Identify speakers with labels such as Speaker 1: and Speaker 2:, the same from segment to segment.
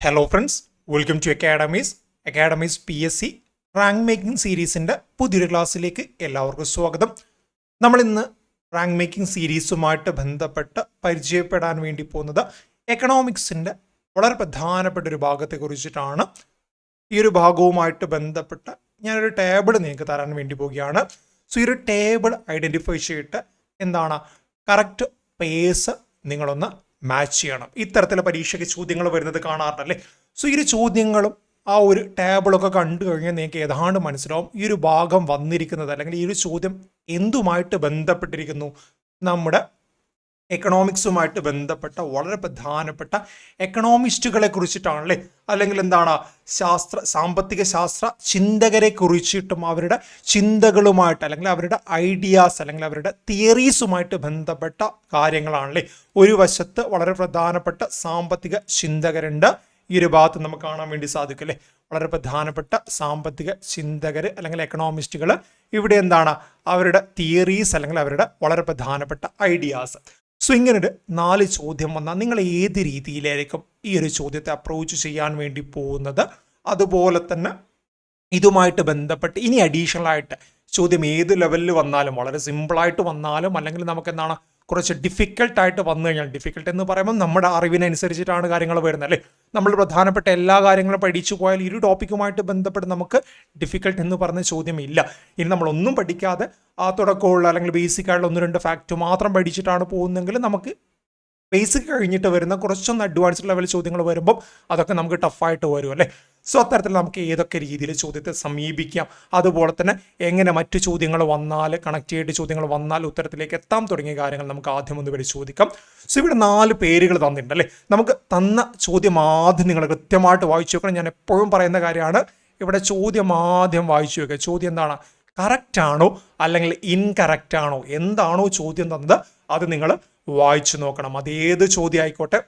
Speaker 1: Hello friends welcome to academies academies P S C rank making സീരീസിന്റെ പുതിയൊരു ക്ലാസ്സിലേക്ക് എല്ലാവർക്കും സ്വാഗതം. നമ്മളിന്ന് റാങ്ക് മേക്കിംഗ് സീരീസുമായിട്ട് ബന്ധപ്പെട്ട് പരിചയപ്പെടാൻ വേണ്ടി പോകുന്നത് എക്കണോമിക്സിന്റെ വളരെ പ്രധാനപ്പെട്ട ഒരു ഭാഗത്തെ കുറിച്ചിട്ടാണ്. ഈ ഒരു ഭാഗവുമായിട്ട് ബന്ധപ്പെട്ട് ഞാനൊരു ടേബിൾ നിങ്ങൾക്ക് തരാൻ വേണ്ടി പോവുകയാണ്. സോ ഈ ഒരു ടേബിൾ ഐഡന്റിഫൈ ചെയ്തിട്ട് എന്താണ്? കറക്റ്റ് പേസ് നിങ്ങളൊന്ന് മാച്ച് ചെയ്യണം. ഇത്തരത്തിലെ പരീക്ഷയ്ക്ക് ചോദ്യങ്ങൾ വരുന്നത് കാണാറുണ്ടല്ലേ സോ ഈ ചോദ്യങ്ങളും ആ ഒരു ടേബിളൊക്കെ കണ്ടു കഴിഞ്ഞാൽ നിങ്ങൾക്ക് ഏതാണ്ട് മനസ്സിലാവും ഈ ഒരു ഭാഗം വന്നിരിക്കുന്നത് അല്ലെങ്കിൽ ഈ ഒരു ചോദ്യം എന്തുമായിട്ട് ബന്ധപ്പെട്ടിരിക്കുന്നു. നമ്മുടെ എക്കണോമിക്സുമായിട്ട് ബന്ധപ്പെട്ട വളരെ പ്രധാനപ്പെട്ട എക്കണോമിസ്റ്റുകളെ കുറിച്ചിട്ടാണല്ലേ? അല്ലെങ്കിൽ എന്താണ് ശാസ്ത്ര സാമ്പത്തിക ശാസ്ത്ര ചിന്തകരെ കുറിച്ചിട്ടും അവരുടെ ചിന്തകളുമായിട്ട് അല്ലെങ്കിൽ അവരുടെ ഐഡിയാസ് അല്ലെങ്കിൽ അവരുടെ തിയറീസുമായിട്ട് ബന്ധപ്പെട്ട കാര്യങ്ങളാണല്ലേ? ഒരു വശത്ത് വളരെ പ്രധാനപ്പെട്ട സാമ്പത്തിക ചിന്തകരുണ്ട്. ഈ ഒരു ഭാഗത്ത് നമുക്ക് കാണാൻ വേണ്ടി സാധിക്കും അല്ലേ? വളരെ പ്രധാനപ്പെട്ട സാമ്പത്തിക ചിന്തകർ അല്ലെങ്കിൽ എക്കണോമിസ്റ്റുകൾ ഇവിടെ എന്താണ്? അവരുടെ തിയറീസ് അല്ലെങ്കിൽ അവരുടെ വളരെ പ്രധാനപ്പെട്ട ഐഡിയാസ് സോ ഇങ്ങനെ നാല് ചോദ്യം വന്നാൽ നിങ്ങൾ ഏത് രീതിയിലായിരിക്കും ഈ ഒരു ചോദ്യത്തെ അപ്രോച്ച് ചെയ്യാൻ വേണ്ടി പോകുന്നത്? അതുപോലെ തന്നെ ഇതുമായിട്ട് ബന്ധപ്പെട്ട് ഇനി അഡീഷണൽ ആയിട്ട് ചോദ്യം ഏത് ലെവലിൽ വന്നാലും വളരെ സിമ്പിളായിട്ട് വന്നാലും അല്ലെങ്കിൽ നമുക്ക് എന്താണ് കുറച്ച് ഡിഫിക്കൽട്ടായിട്ട് വന്നു കഴിഞ്ഞാൽ ഡിഫിക്കൽട്ട് എന്ന് പറയുമ്പോൾ നമ്മുടെ അറിവിനനുസരിച്ചിട്ടാണ് കാര്യങ്ങൾ വരുന്നത് അല്ലേ? നമ്മൾ പ്രധാനപ്പെട്ട എല്ലാ കാര്യങ്ങളും പഠിച്ചു പോയാൽ ഒരു ടോപ്പിക്കുമായിട്ട് ബന്ധപ്പെട്ട് നമുക്ക് ഡിഫിക്കൽട്ട് എന്ന് പറഞ്ഞ ചോദ്യമില്ല ഇനി നമ്മളൊന്നും പഠിക്കാതെ ആ തുടക്കമുള്ള അല്ലെങ്കിൽ ബേസിക്കായിട്ടുള്ള ഒന്ന് രണ്ട് ഫാക്റ്റ് മാത്രം പഠിച്ചിട്ടാണ് പോകുന്നതെങ്കിൽ നമുക്ക് ബേസിക് കഴിഞ്ഞിട്ട് വരുന്ന കുറച്ചൊന്ന് അഡ്വാൻസ്ഡ് ലെവൽ ചോദ്യങ്ങൾ വരുമ്പോൾ അതൊക്കെ നമുക്ക് ടഫായിട്ട് വരും അല്ലേ? സോ അത്തരത്തിൽ നമുക്ക് ഏതൊക്കെ രീതിയിൽ ചോദ്യത്തെ സമീപിക്കാം? അതുപോലെ തന്നെ എങ്ങനെ മറ്റു ചോദ്യങ്ങൾ വന്നാൽ കണക്ട് ചെയ്ത് ചോദ്യങ്ങൾ വന്നാൽ ഉത്തരത്തിലേക്ക് എത്താം തുടങ്ങിയ കാര്യങ്ങൾ നമുക്ക് ആദ്യം ഒന്ന് പരിശോധിക്കാം സോ ഇവിടെ നാല് പേരുകൾ തന്നിട്ടുണ്ട് അല്ലേ? നമുക്ക് തന്ന ചോദ്യം ആദ്യം നിങ്ങൾ കൃത്യമായിട്ട് വായിച്ചു വെക്കണം ഞാൻ എപ്പോഴും പറയുന്ന കാര്യമാണ് ഇവിടെ ചോദ്യം ആദ്യം വായിച്ചു വെക്കുക ചോദ്യം എന്താണ്? കറക്റ്റ് ആണോ? അല്ലെങ്കിൽ ഇൻകറക്റ്റ് ആണോ? എന്താണോ ചോദ്യം തന്നത്? അത് നിങ്ങൾ വായിച്ചു നോക്കണം. അതേത് ചോദ്യം ആയിക്കോട്ടെ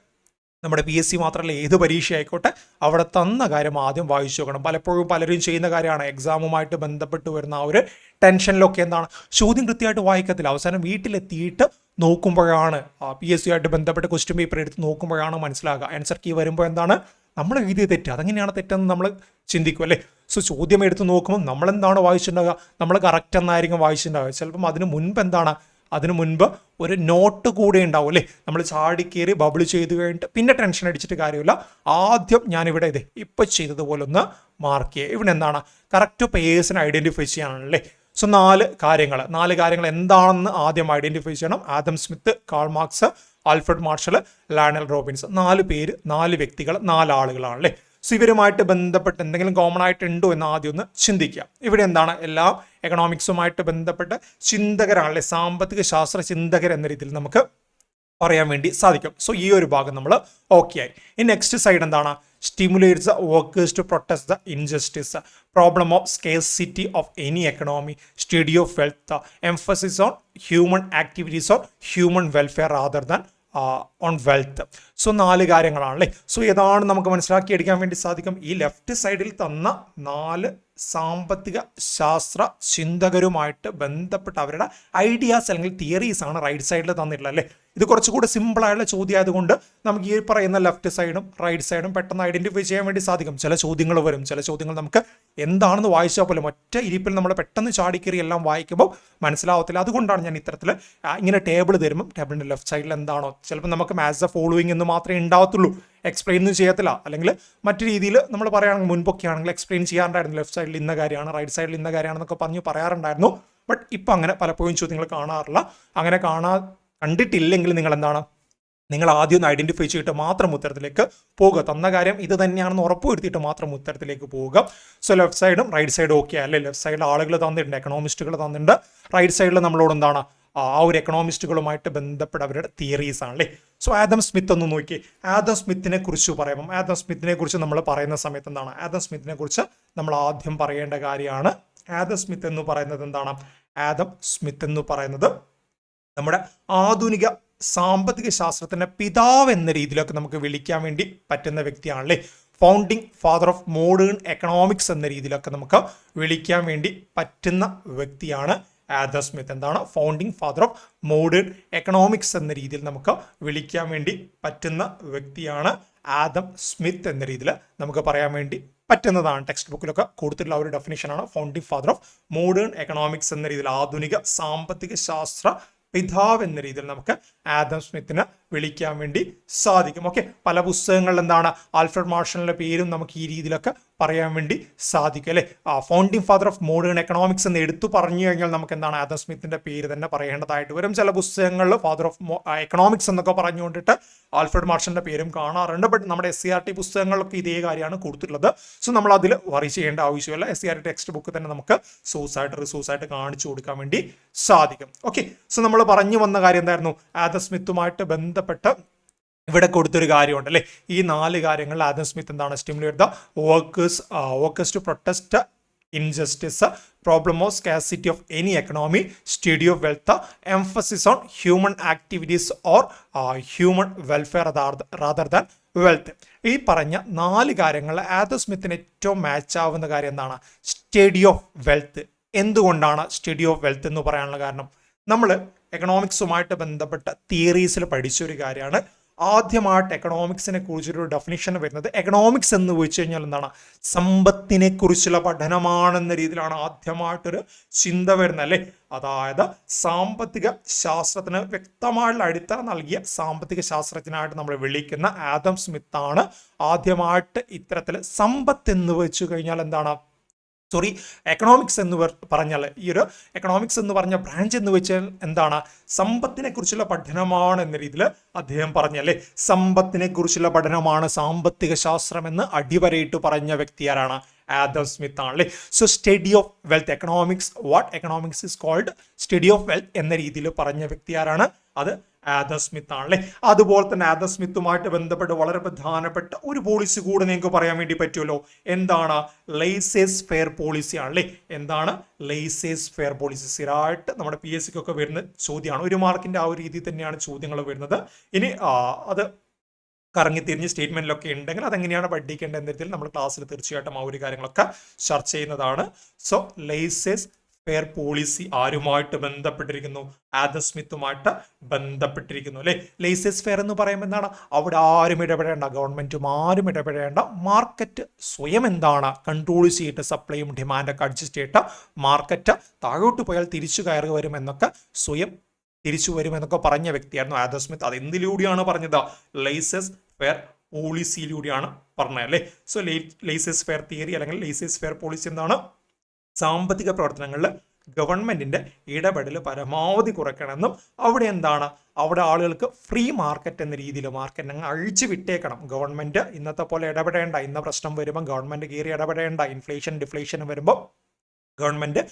Speaker 1: നമ്മുടെ പി എസ് സി മാത്രമല്ല ഏത് പരീക്ഷ ആയിക്കോട്ടെ അവിടെ തന്ന കാര്യം ആദ്യം വായിച്ചു നോക്കണം. പലപ്പോഴും പലരും ചെയ്യുന്ന കാര്യമാണ്. എക്സാമുമായിട്ട് ബന്ധപ്പെട്ട് വരുന്ന ആ ഒരു ടെൻഷനിലൊക്കെ എന്താണ്? ചോദ്യം കൃത്യമായിട്ട് വായിക്കത്തില്ല. അവസാനം വീട്ടിലെത്തിയിട്ട് നോക്കുമ്പോഴാണ് പി എസ് സി ആയിട്ട് ബന്ധപ്പെട്ട് ക്വസ്റ്റ്യൻ പേപ്പർ എടുത്ത് നോക്കുമ്പോഴാണ് മനസ്സിലാകുക. ആൻസർ കീ വരുമ്പോൾ എന്താണ്? നമ്മൾ എഴുതിയ തെറ്റ്. അതെങ്ങനെയാണ് തെറ്റെന്ന് നമ്മൾ ചിന്തിക്കും അല്ലേ? സോ ചോദ്യം എടുത്ത് നോക്കുമ്പോൾ നമ്മളെന്താണ് വായിച്ചിട്ടുണ്ടാകുക നമ്മൾ കറക്റ്റ് എന്നായിരിക്കും വായിച്ചിട്ടുണ്ടാകുക ചിലപ്പം അതിന് മുൻപ് എന്താണ് അതിനു മുൻപ് ഒരു നോട്ട് കൂടെ ഉണ്ടാവും അല്ലേ? നമ്മൾ ചാടി കയറി ബബിൾ ചെയ്ത് കഴിഞ്ഞിട്ട് പിന്നെ ടെൻഷൻ അടിച്ചിട്ട് കാര്യമില്ല. ആദ്യം ഞാനിവിടെ ഇത് ഇപ്പം ചെയ്തതുപോലെ ഒന്ന് മാർക്ക് ചെയ്യുക. ഇവിടെ എന്താണ്? കറക്റ്റ് പേഴ്സിനെ ഐഡന്റിഫൈ ചെയ്യാനാണല്ലേ സോ നാല് കാര്യങ്ങൾ നാല് കാര്യങ്ങൾ എന്താണെന്ന് ആദ്യം ഐഡന്റിഫൈ ചെയ്യണം. Adam Smith Karl Marx Alfred Marshall Lionel Robbins. നാല് പേര് നാല് വ്യക്തികൾ നാല് ആളുകളാണല്ലേ സോ ഇവരുമായിട്ട് ബന്ധപ്പെട്ട് എന്തെങ്കിലും കോമൺ ആയിട്ടുണ്ടോ എന്ന് ആദ്യം ഒന്ന് ചിന്തിക്കുക. ഇവിടെ എന്താണ് എല്ലാം എക്കണോമിക്സുമായിട്ട് ബന്ധപ്പെട്ട് ചിന്തകരാണല്ലേ? സാമ്പത്തിക ശാസ്ത്ര ചിന്തകർ എന്ന രീതിയിൽ നമുക്ക് പറയാൻ വേണ്ടി സാധിക്കും. സോ ഈ ഒരു ഭാഗം നമ്മൾ ഓക്കെ ആയി. ഈ നെക്സ്റ്റ് സൈഡ് എന്താണ്? Stimulates workers to protest the injustice problem of scarcity of any economy study of wealth emphasis on human activities or human welfare rather than on wealth so നാല് കാര്യങ്ങളാണ് കാര്യങ്ങളാണല്ലേ? So ഏതാണ് നമുക്ക് മനസ്സിലാക്കി എടുക്കാൻ വേണ്ടി സാധിക്കും? ഈ ലെഫ്റ്റ് സൈഡിൽ തന്ന നാല് സാമ്പത്തിക ശാസ്ത്ര ചിന്തകരുമായിട്ട് ബന്ധപ്പെട്ട അവരുടെ ഐഡിയാസ് അല്ലെങ്കിൽ തിയറീസ് ആണ് റൈറ്റ് സൈഡിൽ തന്നിട്ടുള്ളത് അല്ലേ? ഇത് കുറച്ചുകൂടി സിമ്പിൾ ആയുള്ള ചോദ്യം ആയതുകൊണ്ട് നമുക്ക് ഈ പറയുന്ന ലെഫ്റ്റ് സൈഡും റൈറ്റ് സൈഡും പെട്ടെന്ന് ഐഡന്റിഫൈ ചെയ്യാൻ വേണ്ടി സാധിക്കും. ചില ചോദ്യങ്ങൾ വരും. ചില ചോദ്യങ്ങൾ നമുക്ക് എന്താണെന്ന് വായിച്ചാൽ പോലും ഒറ്റ ഇരിപ്പിൽ നമ്മൾ പെട്ടെന്ന് ചാടിക്കറി എല്ലാം വായിക്കുമ്പോൾ മനസ്സിലാവത്തില്ല. അതുകൊണ്ടാണ് ഞാൻ ഇത്തരത്തിൽ ഇങ്ങനെ ടേബിൾ തരുമ്പം ടേബിളിന്റെ ലെഫ്റ്റ് സൈഡിൽ എന്താണോ ചിലപ്പോൾ നമുക്ക് മാസ് എ ഫോളോയിങ് എന്ന് മാത്രമേ ഉണ്ടാവത്തുള്ളൂ. എക്സ്പ്ലെയിൻ ഒന്നും ചെയ്യത്തില്ല. അല്ലെങ്കിൽ മറ്റു രീതിയിൽ നമ്മൾ പറയുകയാണെങ്കിൽ മുൻപൊക്കെ ആണെങ്കിൽ എക്സ്പ്ലെയിൻ ചെയ്യാറുണ്ടായിരുന്നു. ലെഫ്റ്റ് സൈഡിൽ ഇന്ന കാര്യമാണ് റൈറ്റ് സൈഡിൽ ഇന്ന കാര്യമാണെന്നൊക്കെ പറഞ്ഞു പറയാറുണ്ടായിരുന്നു. ബട്ട് ഇപ്പം അങ്ങനെ പലപ്പോഴും ചോദ്യങ്ങൾ കാണാറില്ല. അങ്ങനെ കാണാ കണ്ടിട്ടില്ലെങ്കിൽ നിങ്ങൾ എന്താണ് നിങ്ങൾ ആദ്യം ഒന്ന് ഐഡന്റിഫൈ ചെയ്തിട്ട് മാത്രം ഉത്തരത്തിലേക്ക് പോകുക. തന്ന കാര്യം ഇത് തന്നെയാണെന്ന് ഉറപ്പുവരുത്തിയിട്ട് മാത്രം ഉത്തരത്തിലേക്ക് പോവുക സോ ലെഫ്റ്റ് സൈഡും റൈറ്റ് സൈഡും ഓക്കെ അല്ലേ? ലെഫ്റ്റ് സൈഡിൽ ആളുകൾ തന്നിട്ടുണ്ട് എക്കണോമിസ്റ്റുകൾ തന്നിട്ടുണ്ട്. റൈറ്റ് സൈഡിൽ നമ്മളോട് എന്താണ്? ആ ഒരു എക്കണോമിസ്റ്റുകളുമായിട്ട് ബന്ധപ്പെട്ട അവരുടെ തിയറീസ് ആണല്ലേ സോ ആദം സ്മിത്ത് ഒന്ന് നോക്കി. ആദം സ്മിത്തിനെ കുറിച്ച് പറയുമ്പം ആദം സ്മിത്തിനെ കുറിച്ച് നമ്മൾ പറയുന്ന സമയത്ത് എന്താണ്? ആദം സ്മിത്തിനെ കുറിച്ച് നമ്മൾ ആദ്യം പറയേണ്ട കാര്യമാണ് ആദം സ്മിത്ത് എന്ന് പറയുന്നത് എന്താണ്? ആദം സ്മിത്ത് എന്ന് പറയുന്നത് നമ്മുടെ ആധുനിക സാമ്പത്തിക ശാസ്ത്രത്തിന്റെ പിതാവ് എന്ന രീതിയിലൊക്കെ നമുക്ക് വിളിക്കാൻ വേണ്ടി പറ്റുന്ന വ്യക്തിയാണല്ലേ? Founding father of modern economics എന്ന രീതിയിലൊക്കെ നമുക്ക് വിളിക്കാൻ വേണ്ടി പറ്റുന്ന വ്യക്തിയാണ് ആദർ സ്മിത്ത് എന്താണ്? Founding father of modern economics എന്ന രീതിയിൽ നമുക്ക് വിളിക്കാൻ വേണ്ടി പറ്റുന്ന വ്യക്തിയാണ് ആദം സ്മിത്ത് എന്ന രീതിയിൽ നമുക്ക് പറയാൻ വേണ്ടി പറ്റുന്നതാണ്. ടെക്സ്റ്റ് ബുക്കിലൊക്കെ കൊടുത്തിട്ടുള്ള ഒരു ഡെഫിനേഷനാണ് founding father of modern economics എന്ന രീതിയിൽ ആധുനിക സാമ്പത്തിക ശാസ്ത്ര പിതാവ് എന്ന രീതിയിൽ നമുക്ക് ആദം സ്മിത്തിനെ വിളിക്കാൻ വേണ്ടി സാധിക്കും. ഓക്കെ പല പുസ്തകങ്ങളിൽ എന്താണ് ആൽഫ്രഡ് മാർഷലിന്റെ പേരും നമുക്ക് ഈ രീതിയിലൊക്കെ പറയാൻ വേണ്ടി സാധിക്കും അല്ലെ? ആ founding father of modern economics എന്ന് എടുത്തു പറഞ്ഞു കഴിഞ്ഞാൽ നമുക്ക് എന്താണ് ആദം സ്മിത്തിന്റെ പേര് തന്നെ പറയേണ്ടതായിട്ട് വരും. ചില പുസ്തകങ്ങളിൽ ഫാദർ ഓഫ് എക്കണോമിക്സ് എന്നൊക്കെ പറഞ്ഞുകൊണ്ടിട്ട് ആൽഫ്രഡ് മാർഷന്റെ പേരും കാണാറുണ്ട്. ബട്ട് നമ്മുടെ എസ് സി ആർ ടി പുസ്തകങ്ങളിലൊക്കെ ഇതേ കാര്യമാണ് കൊടുത്തിട്ടുള്ളത്. സോ നമ്മൾ അതിൽ വറി ചെയ്യേണ്ട ആവശ്യമില്ല. S C R T text book തന്നെ നമുക്ക് ആയിട്ട് റിസോഴ്സ് ആയിട്ട് കാണിച്ചു കൊടുക്കാൻ വേണ്ടി സാധിക്കും. ഓക്കെ സോ നമ്മൾ പറഞ്ഞു വന്ന കാര്യം എന്തായിരുന്നു? ആദം സ്മിത്തുമായിട്ട് ബന്ധപ്പെട്ട് ഇവിടെ കൊടുത്തൊരു കാര്യമുണ്ട് അല്ലേ? ഈ നാല് കാര്യങ്ങൾ ആദം സ്മിത്ത് എന്താണ് stimulate the workers workers to protest injustice problem of scarcity of any economy study of wealth emphasis on human activities or human welfare rather than wealth ഈ പറഞ്ഞ നാല് കാര്യങ്ങൾ ആദം സ്മിത്തിന് ഏറ്റവും മാച്ച് ആവുന്ന കാര്യം എന്താണ്? സ്റ്റഡി ഓഫ് വെൽത്ത് എന്തുകൊണ്ടാണ് സ്റ്റഡി ഓഫ് വെൽത്ത് എന്ന് പറയാനുള്ള കാരണം? നമ്മൾ എക്കണോമിക്സുമായിട്ട് ബന്ധപ്പെട്ട തിയറീസിൽ പഠിച്ചൊരു കാര്യമാണ് ആദ്യമായിട്ട് എക്കണോമിക്സിനെ കുറിച്ചൊരു ഡെഫിനിഷൻ വരുന്നത്. എക്കണോമിക്സ് എന്ന് വെച്ച് കഴിഞ്ഞാൽ എന്താണ്? സമ്പത്തിനെ കുറിച്ചുള്ള പഠനമാണെന്ന രീതിയിലാണ് ആദ്യമായിട്ടൊരു ചിന്ത വരുന്നത് അല്ലേ? അതായത് സാമ്പത്തിക ശാസ്ത്രത്തിന് വ്യക്തമായുള്ള അടിത്തറ നൽകിയ സാമ്പത്തിക ശാസ്ത്രജ്ഞനായിട്ട് നമ്മൾ വിളിക്കുന്ന ആദം സ്മിത്താണ്. ആദ്യമായിട്ട് ഇത്തരത്തിൽ സമ്പത്ത് എന്ന് വെച്ച് കഴിഞ്ഞാൽ എന്താണ്? സോറി എക്കണോമിക്സ് എന്ന് പറ- പറഞ്ഞാൽ ഈ ഒരു എക്കണോമിക്സ് എന്ന് പറഞ്ഞ ബ്രാഞ്ച് എന്ന് വെച്ചാൽ എന്താണ്? സമ്പത്തിനെ കുറിച്ചുള്ള പഠനമാണ് എന്ന രീതിയിൽ അദ്ദേഹം പറഞ്ഞല്ലേ? സമ്പത്തിനെ കുറിച്ചുള്ള പഠനമാണ് സാമ്പത്തിക ശാസ്ത്രം എന്ന് അടിവരയിട്ട് പറഞ്ഞ വ്യക്തി ആരാണ് ആദം സ്മിത്ത് ആണല്ലേ? So study of wealth economics what economics is called study of wealth എന്ന രീതിയിൽ പറഞ്ഞ വ്യക്തി ആരാണ് അത് ആദം സ്മിത്ത് ആണല്ലേ? അതുപോലെ തന്നെ ആദം സ്മിത്തുമായിട്ട് ബന്ധപ്പെട്ട് വളരെ പ്രധാനപ്പെട്ട ഒരു പോളിസി കൂടെ നിങ്ങൾക്ക് പറയാൻ വേണ്ടി പറ്റുമല്ലോ. എന്താണ്? ലൈസേസ് ഫെയർ പോളിസി ആണല്ലേ? എന്താണ്? ലൈസേസ് ഫെയർ പോളിസി സ്ഥിരമായിട്ട് നമ്മുടെ പി എസ് സിക്കൊക്കെ വരുന്ന ചോദ്യമാണ്. ഒരു മാർക്കിന്റെ ആ ഒരു രീതിയിൽ തന്നെയാണ് ചോദ്യങ്ങൾ വരുന്നത്. ഇനി അത് കറങ്ങി തിരിഞ്ഞ് സ്റ്റേറ്റ്മെന്റിലൊക്കെ ഉണ്ടെങ്കിൽ അതെങ്ങനെയാണ് പഠിക്കേണ്ടത് എന്ന രീതിയിൽ നമ്മൾ ക്ലാസ്സിൽ തീർച്ചയായിട്ടും ആ ഒരു കാര്യങ്ങളൊക്കെ ചർച്ച ചെയ്യുന്നതാണ്. സോ ലൈസേസ് ഫെയർ പോളിസി ആരുമായിട്ട് ബന്ധപ്പെട്ടിരിക്കുന്നു? ആദം സ്മിത്തുമായിട്ട് ബന്ധപ്പെട്ടിരിക്കുന്നു അല്ലെ? ലൈസൻസ് ഫെയർ എന്ന് പറയുമ്പോൾ എന്താണ്? അവിടെ ആരും ഇടപെടേണ്ട ഗവൺമെന്റും ആരും ഇടപെടേണ്ട. മാർക്കറ്റ് സ്വയം എന്താണ്? കൺട്രോൾ ചെയ്തിട്ട് സപ്ലൈയും ഡിമാൻഡൊക്കെ അഡ്ജസ്റ്റ് ചെയ്തിട്ട് മാർക്കറ്റ് താഴോട്ട് പോയാൽ തിരിച്ചു കയറി വരുമെന്നൊക്കെ സ്വയം തിരിച്ചു വരുമെന്നൊക്കെ പറഞ്ഞ വ്യക്തിയായിരുന്നു ആദം സ്മിത്ത്. അത് എന്തിലൂടെയാണ് പറഞ്ഞത്? ലൈസൻസ് ഫെയർ പോളിസിയിലൂടെയാണ് പറഞ്ഞത് അല്ലേ? സോ ലൈസൻസ് ഫെയർ തിയറി അല്ലെങ്കിൽ ലൈസൻസ് ഫെയർ പോളിസി എന്താണ്? സാമ്പത്തിക പ്രവർത്തനങ്ങളിൽ ഗവൺമെന്റിന്റെ ഇടപെടൽ പരമാവധി കുറയ്ക്കണമെന്നും അവിടെ എന്താണ്? അവിടെ ആളുകൾക്ക് ഫ്രീ മാർക്കറ്റ് എന്ന രീതിയിൽ മാർക്കറ്റ് അങ്ങ് അഴിച്ചു വിട്ടേക്കണം. ഗവൺമെന്റ് ഇന്നത്തെ പോലെ ഇടപെടേണ്ട. ഇന്ന പ്രശ്നം വരുമ്പോൾ ഗവൺമെന്റ് കയറി ഇടപെടേണ്ട. ഇൻഫ്ലേഷൻ ഡിഫ്ലേഷൻ വരുമ്പോൾ ഗവൺമെന്റ്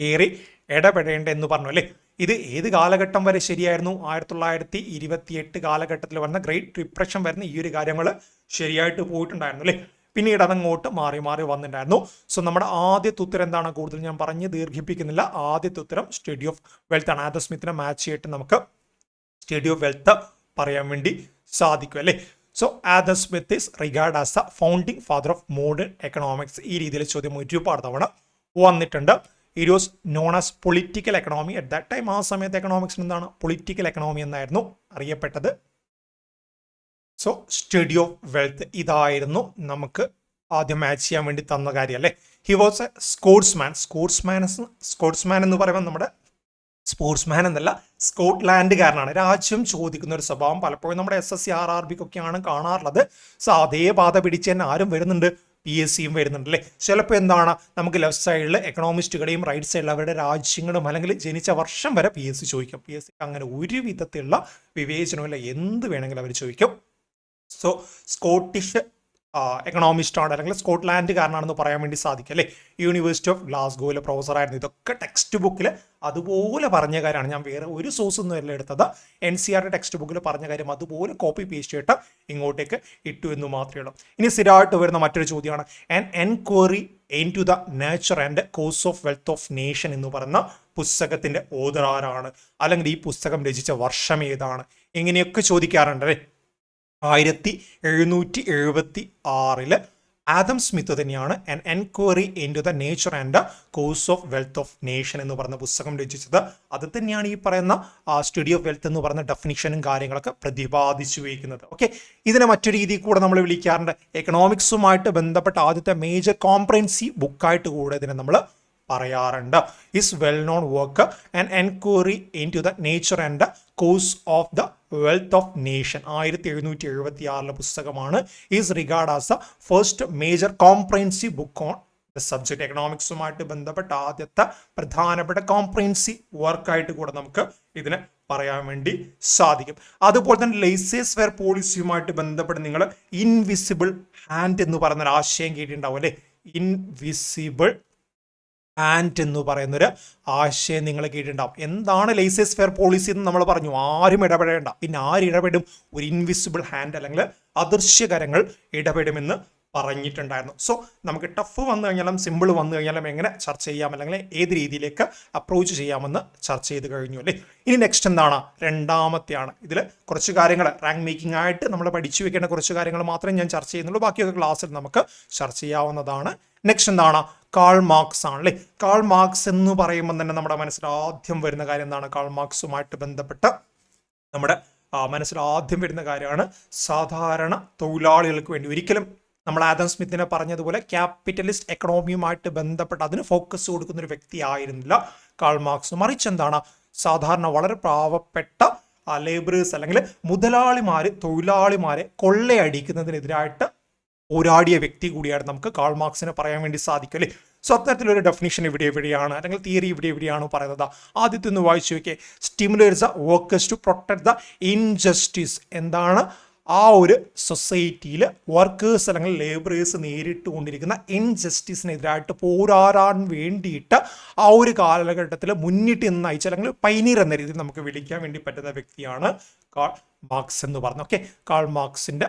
Speaker 1: കയറി ഇടപെടേണ്ട എന്ന് പറഞ്ഞു അല്ലേ? ഇത് ഏത് കാലഘട്ടം വരെ ശരിയായിരുന്നു? ആയിരത്തി തൊള്ളായിരത്തി ഇരുപത്തിയെട്ട് കാലഘട്ടത്തിൽ വന്ന ഗ്രേറ്റ് ഡിപ്രഷൻ വരുന്ന ഈ ഒരു കാര്യങ്ങൾ ശരിയായിട്ട് പോയിട്ടുണ്ടായിരുന്നു അല്ലേ? പിന്നീട് അതങ്ങോട്ട് മാറി മാറി വന്നിട്ടുണ്ടായിരുന്നു. സോ നമ്മുടെ ആദ്യത്തെ ഉത്തരം എന്താണ്? കൂടുതൽ ഞാൻ പറഞ്ഞ് ദീർഘിപ്പിക്കുന്നില്ല. ആദ്യത്തെ ഉത്തരം സ്റ്റഡി ഓഫ് വെൽത്ത് ആണ്. ആദർ സ്മിത്തിനെ മാച്ച് ചെയ്തിട്ട് നമുക്ക് സ്റ്റഡി ഓഫ് വെൽത്ത് പറയാൻ വേണ്ടി സാധിക്കും അല്ലേ? So Adam Smith is regard as a founding father of modern economics ഈ രീതിയിൽ ചോദ്യം ഒരുപാട് തവണ വന്നിട്ടുണ്ട്. It was known as political economy at that time ആ സമയത്ത് എക്കണോമിക്സ് എന്താണ്? പൊളിറ്റിക്കൽ എക്കണോമി എന്നായിരുന്നു അറിയപ്പെട്ടത്. സോ സ്റ്റഡി ഓഫ് വെൽത്ത് ഇതായിരുന്നു നമുക്ക് ആദ്യം മാച്ച് ചെയ്യാൻ വേണ്ടി തന്ന കാര്യം അല്ലേ? He was a sportsman sportsman sportsman എന്ന് പറയുമ്പോൾ നമ്മുടെ സ്പോർട്സ്മാൻ എന്നല്ല സ്കോട്ട്ലാൻഡുകാരനാണ്. രാജ്യം ചോദിക്കുന്ന ഒരു സ്വഭാവം പലപ്പോഴും നമ്മുടെ S S C R R ബിക്കൊക്കെയാണ് കാണാറുള്ളത്. സോ അതേ പാത പിടിച്ച് തന്നെ ആരും വരുന്നുണ്ട്. പി എസ് സിയും വരുന്നുണ്ട് അല്ലേ? ചിലപ്പോൾ എന്താണ് നമുക്ക് ലെഫ്റ്റ് സൈഡിൽ എക്കണോമിസ്റ്റുകളെയും റൈറ്റ് സൈഡിൽ അവരുടെ രാജ്യങ്ങളും അല്ലെങ്കിൽ ജനിച്ച വർഷം വരെ പി എസ് സി ചോദിക്കും. പി എസ് സി അങ്ങനെ ഒരു വിധത്തിലുള്ള വിവേചനമില്ല എന്ത് വേണമെങ്കിലും അവർ ചോദിക്കും. സോ സ്കോട്ടിഷ് എക്കണോമിസ്റ്റ് ആണ് അല്ലെങ്കിൽ സ്കോട്ട്ലാൻഡുകാരനാണെന്ന് പറയാൻ വേണ്ടി സാധിക്കും അല്ലേ? യൂണിവേഴ്സിറ്റി ഓഫ് ഗ്ലാസ്ഗോയിലെ പ്രൊഫസറായിരുന്നു ഇതൊക്കെ ടെക്സ്റ്റ് ബുക്കിൽ അതുപോലെ പറഞ്ഞ കാര്യമാണ്. ഞാൻ വേറെ ഒരു സോഴ്സ് ഒന്നും അല്ല എടുത്തത്. എൻ സി ആറിന്റെ ടെക്സ്റ്റ് ബുക്കിൽ പറഞ്ഞ കാര്യം അതുപോലെ കോപ്പി പേസ്റ്റ് ചെയ്തിട്ട് ഇങ്ങോട്ടേക്ക് ഇട്ടു എന്ന് മാത്രമേ ഉള്ളൂ. ഇനി സ്ഥിരമായിട്ട് വരുന്ന മറ്റൊരു ചോദ്യമാണ്. An enquiry into the nature and course of wealth of nation എന്ന് പറയുന്ന പുസ്തകത്തിന്റെ ഓതർ ആരാണ്? അല്ലെങ്കിൽ ഈ പുസ്തകം രചിച്ച വർഷം ഏതാണ്? ഇങ്ങനെയൊക്കെ ചോദിക്കാറുണ്ട് അല്ലേ? ആയിരത്തി എഴുന്നൂറ്റി എഴുപത്തി ആറിൽ ആദം സ്മിത്ത് തന്നെയാണ് an enquiry into the nature and the course of wealth of nation എന്ന് പറഞ്ഞ പുസ്തകം രചിച്ചത്. അത് തന്നെയാണ് ഈ പറയുന്ന സ്റ്റഡി ഓഫ് വെൽത്ത് എന്ന് പറയുന്ന ഡെഫിനിഷനും കാര്യങ്ങളൊക്കെ പ്രതിപാദിച്ചു വയ്ക്കുന്നത്. ഓക്കെ ഇതിനെ മറ്റൊരു രീതിയിൽ കൂടെ നമ്മൾ വിളിക്കാറുണ്ട്. എക്കണോമിക്സുമായിട്ട് ബന്ധപ്പെട്ട ആദ്യത്തെ മേജർ കോംപ്രഹെൻസീവ് ബുക്കായിട്ട് കൂടെ ഇതിനെ നമ്മൾ പറയാറുണ്ട്. Is well known work and enquiry into the nature and the course of the wealth of nation ആയിരത്തി എഴുന്നൂറ്റി എഴുപത്തി ആറിലെ പുസ്തകമാണ്. Is regard as a first major comprehensive book on the subject എക്കണോമിക്സുമായിട്ട് ബന്ധപ്പെട്ട ആദ്യത്തെ പ്രധാനപ്പെട്ട കോംപ്രഹെൻസീവ് വർക്കായിട്ട് കൂടെ നമുക്ക് ഇതിനെ പറയാൻ വേണ്ടി സാധിക്കും. അതുപോലെ തന്നെ ലൈസേഴ്സ് വെയർ പോളിസിയുമായിട്ട് ബന്ധപ്പെട്ട് നിങ്ങൾ ഇൻവിസിബിൾ ഹാൻഡ് എന്ന് പറയുന്ന ഒരു ആശയം കേട്ടിട്ടുണ്ടാവും അല്ലേ? ഇൻവിസിബിൾ ആൻഡ് എന്ന് പറയുന്നൊരു ആശയം നിങ്ങൾ കേട്ടിട്ടുണ്ടാവും. എന്താണ് ലൈസേഴ്സ് ഫെയർ പോളിസി എന്ന് നമ്മൾ പറഞ്ഞു? ആരും ഇടപെടേണ്ട. പിന്നെ ആര് ഇടപെടും? ഒരു ഇൻവിസിബിൾ ഹാൻഡ് അല്ലെങ്കിൽ അദൃശ്യകരങ്ങൾ ഇടപെടുമെന്ന് പറഞ്ഞിട്ടുണ്ടായിരുന്നു. സോ നമുക്ക് ടഫ് വന്നു കഴിഞ്ഞാലും സിമ്പിൾ വന്നു കഴിഞ്ഞാലും എങ്ങനെ ചർച്ച ചെയ്യാം അല്ലെങ്കിൽ ഏത് രീതിയിലേക്ക് അപ്രോച്ച് ചെയ്യാമെന്ന് ചർച്ച ചെയ്ത് കഴിഞ്ഞു അല്ലേ? ഇനി നെക്സ്റ്റ് എന്താണ്? രണ്ടാമത്തെയാണ്. ഇതിൽ കുറച്ച് കാര്യങ്ങൾ റാങ്ക് മേക്കിംഗ് ആയിട്ട് നമ്മൾ പഠിച്ചു വെക്കേണ്ട കുറച്ച് കാര്യങ്ങൾ മാത്രമേ ഞാൻ ചർച്ച ചെയ്യുന്നുള്ളൂ. ബാക്കിയൊക്കെ ക്ലാസ്സിൽ നമുക്ക് ചർച്ച ചെയ്യാവുന്നതാണ്. നെക്സ്റ്റ് എന്താണ്? കാൾ മാർക്സ് ആണ് അല്ലേ? കാൾ മാർക്സ് എന്ന് പറയുമ്പോൾ തന്നെ നമ്മുടെ മനസ്സിൽ ആദ്യം വരുന്ന കാര്യം എന്താണ്? കാൾ മാർക്സുമായിട്ട് ബന്ധപ്പെട്ട് നമ്മുടെ മനസ്സിൽ ആദ്യം വരുന്ന കാര്യമാണ് സാധാരണ തൊഴിലാളികൾക്ക് വേണ്ടി. ഒരിക്കലും നമ്മൾ ആദം സ്മിത്തിനെ പറഞ്ഞതുപോലെ ക്യാപിറ്റലിസ്റ്റ് എക്കണോമിയുമായിട്ട് ബന്ധപ്പെട്ട് അതിന് ഫോക്കസ് കൊടുക്കുന്ന ഒരു വ്യക്തി ആയിരുന്നില്ല. കാൾ മാർക്സ് മറിച്ച് എന്താണ്? സാധാരണ വളരെ പാവപ്പെട്ട ലേബറേഴ്സ് അല്ലെങ്കിൽ മുതലാളിമാര് തൊഴിലാളിമാരെ കൊള്ളയടിക്കുന്നതിനെതിരായിട്ട് പോരാടിയ വ്യക്തി കൂടിയാണ് നമുക്ക് കാൾ മാർക്സിനെ പറയാൻ വേണ്ടി സാധിക്കും അല്ലേ? സോ അത്തരത്തിലൊരു ഡെഫിനിഷൻ ഇവിടെ എവിടെയാണ്? അല്ലെങ്കിൽ തിയറി ഇവിടെ എവിടെയാണ് പറയുന്നത്? ആദ്യത്തെ ഒന്ന് വായിച്ചു നോക്കിയേ. The workers to protect the injustice എന്താണ്? ആ ഒരു സൊസൈറ്റിയിൽ വർക്കേഴ്സ് അല്ലെങ്കിൽ ലേബറേഴ്സ് നേരിട്ട് കൊണ്ടിരിക്കുന്ന ഇൻജസ്റ്റിസിനെതിരായിട്ട് പോരാടാൻ വേണ്ടിയിട്ട് ആ ഒരു കാലഘട്ടത്തിൽ മുന്നിട്ട് നിന്ന് നയിച്ച അല്ലെങ്കിൽ പൈനീർ എന്ന രീതിയിൽ നമുക്ക് വിളിക്കാൻ വേണ്ടി പറ്റുന്ന വ്യക്തിയാണ് കാൾ മാർക്സ് എന്ന് പറഞ്ഞു. ഓക്കെ കാൾ മാർക്സിന്റെ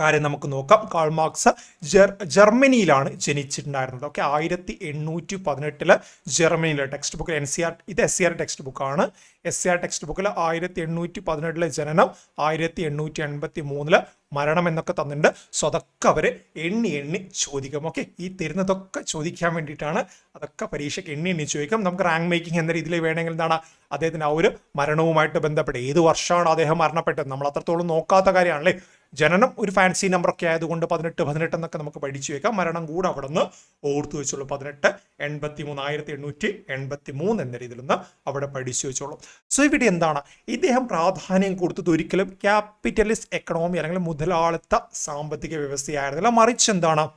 Speaker 1: കാര്യം നമുക്ക് നോക്കാം. കാൾ മാർക്സ് ജർ ജർമ്മനിയിലാണ് ജനിച്ചിട്ടുണ്ടായിരുന്നത്. ഓക്കെ ആയിരത്തി എണ്ണൂറ്റി പതിനെട്ടിൽ ജർമ്മനിയിലെ ടെക്സ്റ്റ് ബുക്കിൽ എൻ സി ആർ ഇത് എസ് സി ആർ ടെക്സ്റ്റ് ബുക്കാണ് എസ് സി ആർ ടെക്സ്റ്റ് ബുക്കിൽ ആയിരത്തി എണ്ണൂറ്റി പതിനെട്ടിലെ ജനനം ആയിരത്തി എണ്ണൂറ്റി എൺപത്തി മൂന്നിൽ മരണം എന്നൊക്കെ തന്നിട്ടുണ്ട്. സോ അതൊക്കെ അവർ എണ്ണി എണ്ണി ചോദിക്കും. ഓക്കെ ഈ തരുന്നതൊക്കെ ചോദിക്കാൻ വേണ്ടിയിട്ടാണ് അതൊക്കെ പരീക്ഷയ്ക്ക് എണ്ണി എണ്ണി ചോദിക്കും. നമുക്ക് റാങ്ക് മേക്കിംഗ് എന്ന രീതിയിൽ വേണമെങ്കിൽ എന്താണ് അദ്ദേഹത്തിന് ആ ഒരു മരണവുമായിട്ട് ബന്ധപ്പെട്ട് ഏത് വർഷമാണ് അദ്ദേഹം മരണപ്പെട്ടത്? നമ്മൾ അത്രത്തോളം നോക്കാത്ത കാര്യമാണല്ലേ? ജനനം ഒരു ഫാൻസി നമ്പറൊക്കെ ആയതുകൊണ്ട് പതിനെട്ട് പതിനെട്ട് എന്നൊക്കെ നമുക്ക് പഠിച്ചു വെക്കാം. മരണം കൂടെ അവിടെ നിന്ന് ഓർത്തു വെച്ചോളൂ. പതിനെട്ട് എൺപത്തി മൂന്ന് ആയിരത്തി എണ്ണൂറ്റി എൺപത്തി മൂന്ന് എന്ന രീതിയിൽ നിന്ന് അവിടെ പഠിച്ചു വെച്ചോളൂ. സോ ഇവിടെ എന്താണ്? ഇദ്ദേഹം പ്രാധാന്യം കൊടുത്തത് ഒരിക്കലും ക്യാപിറ്റലിസ്റ്റ് എക്കണോമി അല്ലെങ്കിൽ മുതലാളിത്ത സാമ്പത്തിക വ്യവസ്ഥയായിരുന്നില്ല. മറിച്ച് എന്താണ്?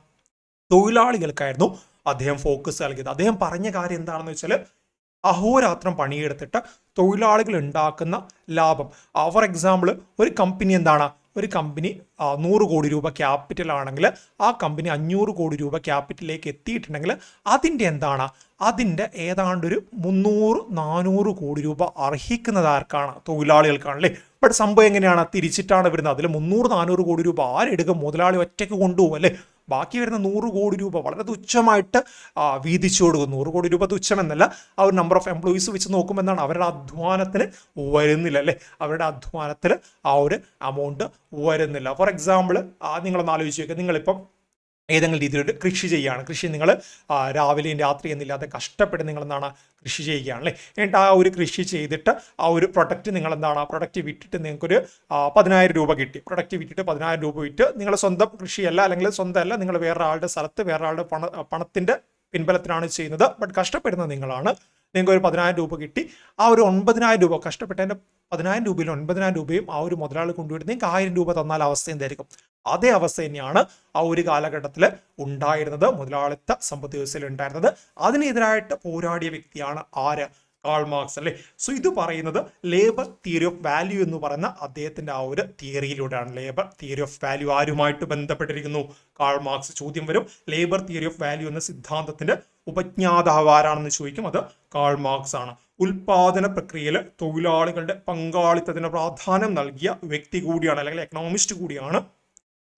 Speaker 1: തൊഴിലാളികൾക്കായിരുന്നു അദ്ദേഹം ഫോക്കസ് നൽകിയത്. അദ്ദേഹം പറഞ്ഞ കാര്യം എന്താണെന്ന് വെച്ചാൽ അഹോരാത്രം പണിയെടുത്തിട്ട് തൊഴിലാളികൾ ഉണ്ടാക്കുന്ന ലാഭം. ഫോർ എക്സാമ്പിൾ ഒരു കമ്പനി എന്താണ്? ഒരു കമ്പനി നൂറ് കോടി രൂപ ക്യാപിറ്റൽ ആണെങ്കിൽ ആ കമ്പനി അഞ്ഞൂറ് കോടി രൂപ ക്യാപിറ്റലിലേക്ക് എത്തിയിട്ടുണ്ടെങ്കിൽ അതിന്റെ എന്താണ്? അതിന്റെ ഏതാണ്ട് ഒരു മുന്നൂറ് നാനൂറ് കോടി രൂപ അർഹിക്കുന്നത് ആർക്കാണ്? തൊഴിലാളികൾക്കാണ് അല്ലേ? ബട്ട് സംഭവം എങ്ങനെയാണ്? തിരിച്ചിട്ടാണ് വരുന്നത്. അതിൽ മുന്നൂറ് നാനൂറ് കോടി രൂപ ആരെടുക്കും? മുതലാളി ഒറ്റയ്ക്ക് കൊണ്ടുപോകും അല്ലേ? ബാക്കി വരുന്ന നൂറ് കോടി രൂപ വളരെ തുച്ഛമായിട്ട് വീതിച്ചു കൊടുക്കും നൂറ് കോടി രൂപ തുച്ഛമെന്നല്ല ആ ഒരു നമ്പർ ഓഫ് എംപ്ലോയീസ് വെച്ച് നോക്കുമെന്നാണ് അവരുടെ അധ്വാനത്തിന് വരുന്നില്ല അല്ലേ? അവരുടെ അധ്വാനത്തിന് ആ ഒരു എമൗണ്ട് വരുന്നില്ല. ഫോർ എക്സാമ്പിൾ നിങ്ങളൊന്ന് ആലോചിച്ച് നോക്കുക നിങ്ങളിപ്പം ഏതെങ്കിലും രീതിയിലൊരു കൃഷി ചെയ്യുകയാണ്. കൃഷി നിങ്ങൾ രാവിലെയും രാത്രി എന്നില്ലാതെ കഷ്ടപ്പെട്ട് നിങ്ങൾ എന്താണ് കൃഷി ചെയ്യുകയാണ് അല്ലേ? എന്നിട്ട് ആ ഒരു കൃഷി ചെയ്തിട്ട് ആ ഒരു പ്രൊഡക്റ്റ് നിങ്ങൾ എന്താണ് ആ പ്രൊഡക്റ്റ് വിറ്റിട്ട് നിങ്ങൾക്കൊരു പതിനായിരം രൂപ കിട്ടി. പ്രൊഡക്റ്റ് വിറ്റിട്ട് പതിനായിരം രൂപ വിറ്റ് നിങ്ങൾ സ്വന്തം കൃഷിയല്ല അല്ലെങ്കിൽ സ്വന്തമല്ല നിങ്ങൾ വേറൊരാളുടെ സ്ഥലത്ത് വേറൊരാളുടെ പണ പണത്തിന്റെ പിൻബലത്തിലാണ് ചെയ്യുന്നത്. ബട്ട് കഷ്ടപ്പെടുന്നത് നിങ്ങളാണ്. നിങ്ങൾക്ക് ഒരു പതിനായിരം രൂപ കിട്ടി. ആ ഒരു ഒൻപതിനായിരം രൂപ കഷ്ടപ്പെട്ടതിന്റെ പതിനായിരം രൂപയിൽ ഒൻപതിനായിരം രൂപയും ആ ഒരു മുതലാളി കൊണ്ടുവരുന്നെങ്കിൽ ആയിരം രൂപ തന്നാൽ അവസ്ഥ എന്തായിരിക്കും? അതേ അവസ്ഥ തന്നെയാണ് ആ ഒരു കാലഘട്ടത്തിൽ ഉണ്ടായിരുന്നത്. മുതലാളിത്ത സമ്പദ് വ്യവസ്ഥയിൽ ഉണ്ടായിരുന്നത്. അതിനെതിരായിട്ട് പോരാടിയ വ്യക്തിയാണ് ആര്? കാൾ മാർക്സ് അല്ലേ? സോ ഇത് പറയുന്നത് ലേബർ തിയറി ഓഫ് വാല്യൂ എന്ന് പറയുന്ന അദ്ദേഹത്തിന്റെ ആ ഒരു തിയറിയിലൂടെയാണ് ലേബർ തിയറി ഓഫ് വാല്യൂ ആരുമായിട്ട് ബന്ധപ്പെട്ടിരിക്കുന്നു? കാൾ മാർക്സ് ചോദ്യം വരും. ലേബർ തിയറി ഓഫ് വാല്യൂ എന്ന സിദ്ധാന്തത്തിന്റെ ഉപജ്ഞാതാവ് ആരാണെന്ന് ചോദിക്കും. അത് കാൾ മാർക്സ് ആണ്. ഉൽപാദന പ്രക്രിയയിൽ തൊഴിലാളികളുടെ പങ്കാളിത്തത്തിന് പ്രാധാന്യം നൽകിയ വ്യക്തി കൂടിയാണ് അല്ലെങ്കിൽ എക്കണോമിസ്റ്റ് കൂടിയാണ്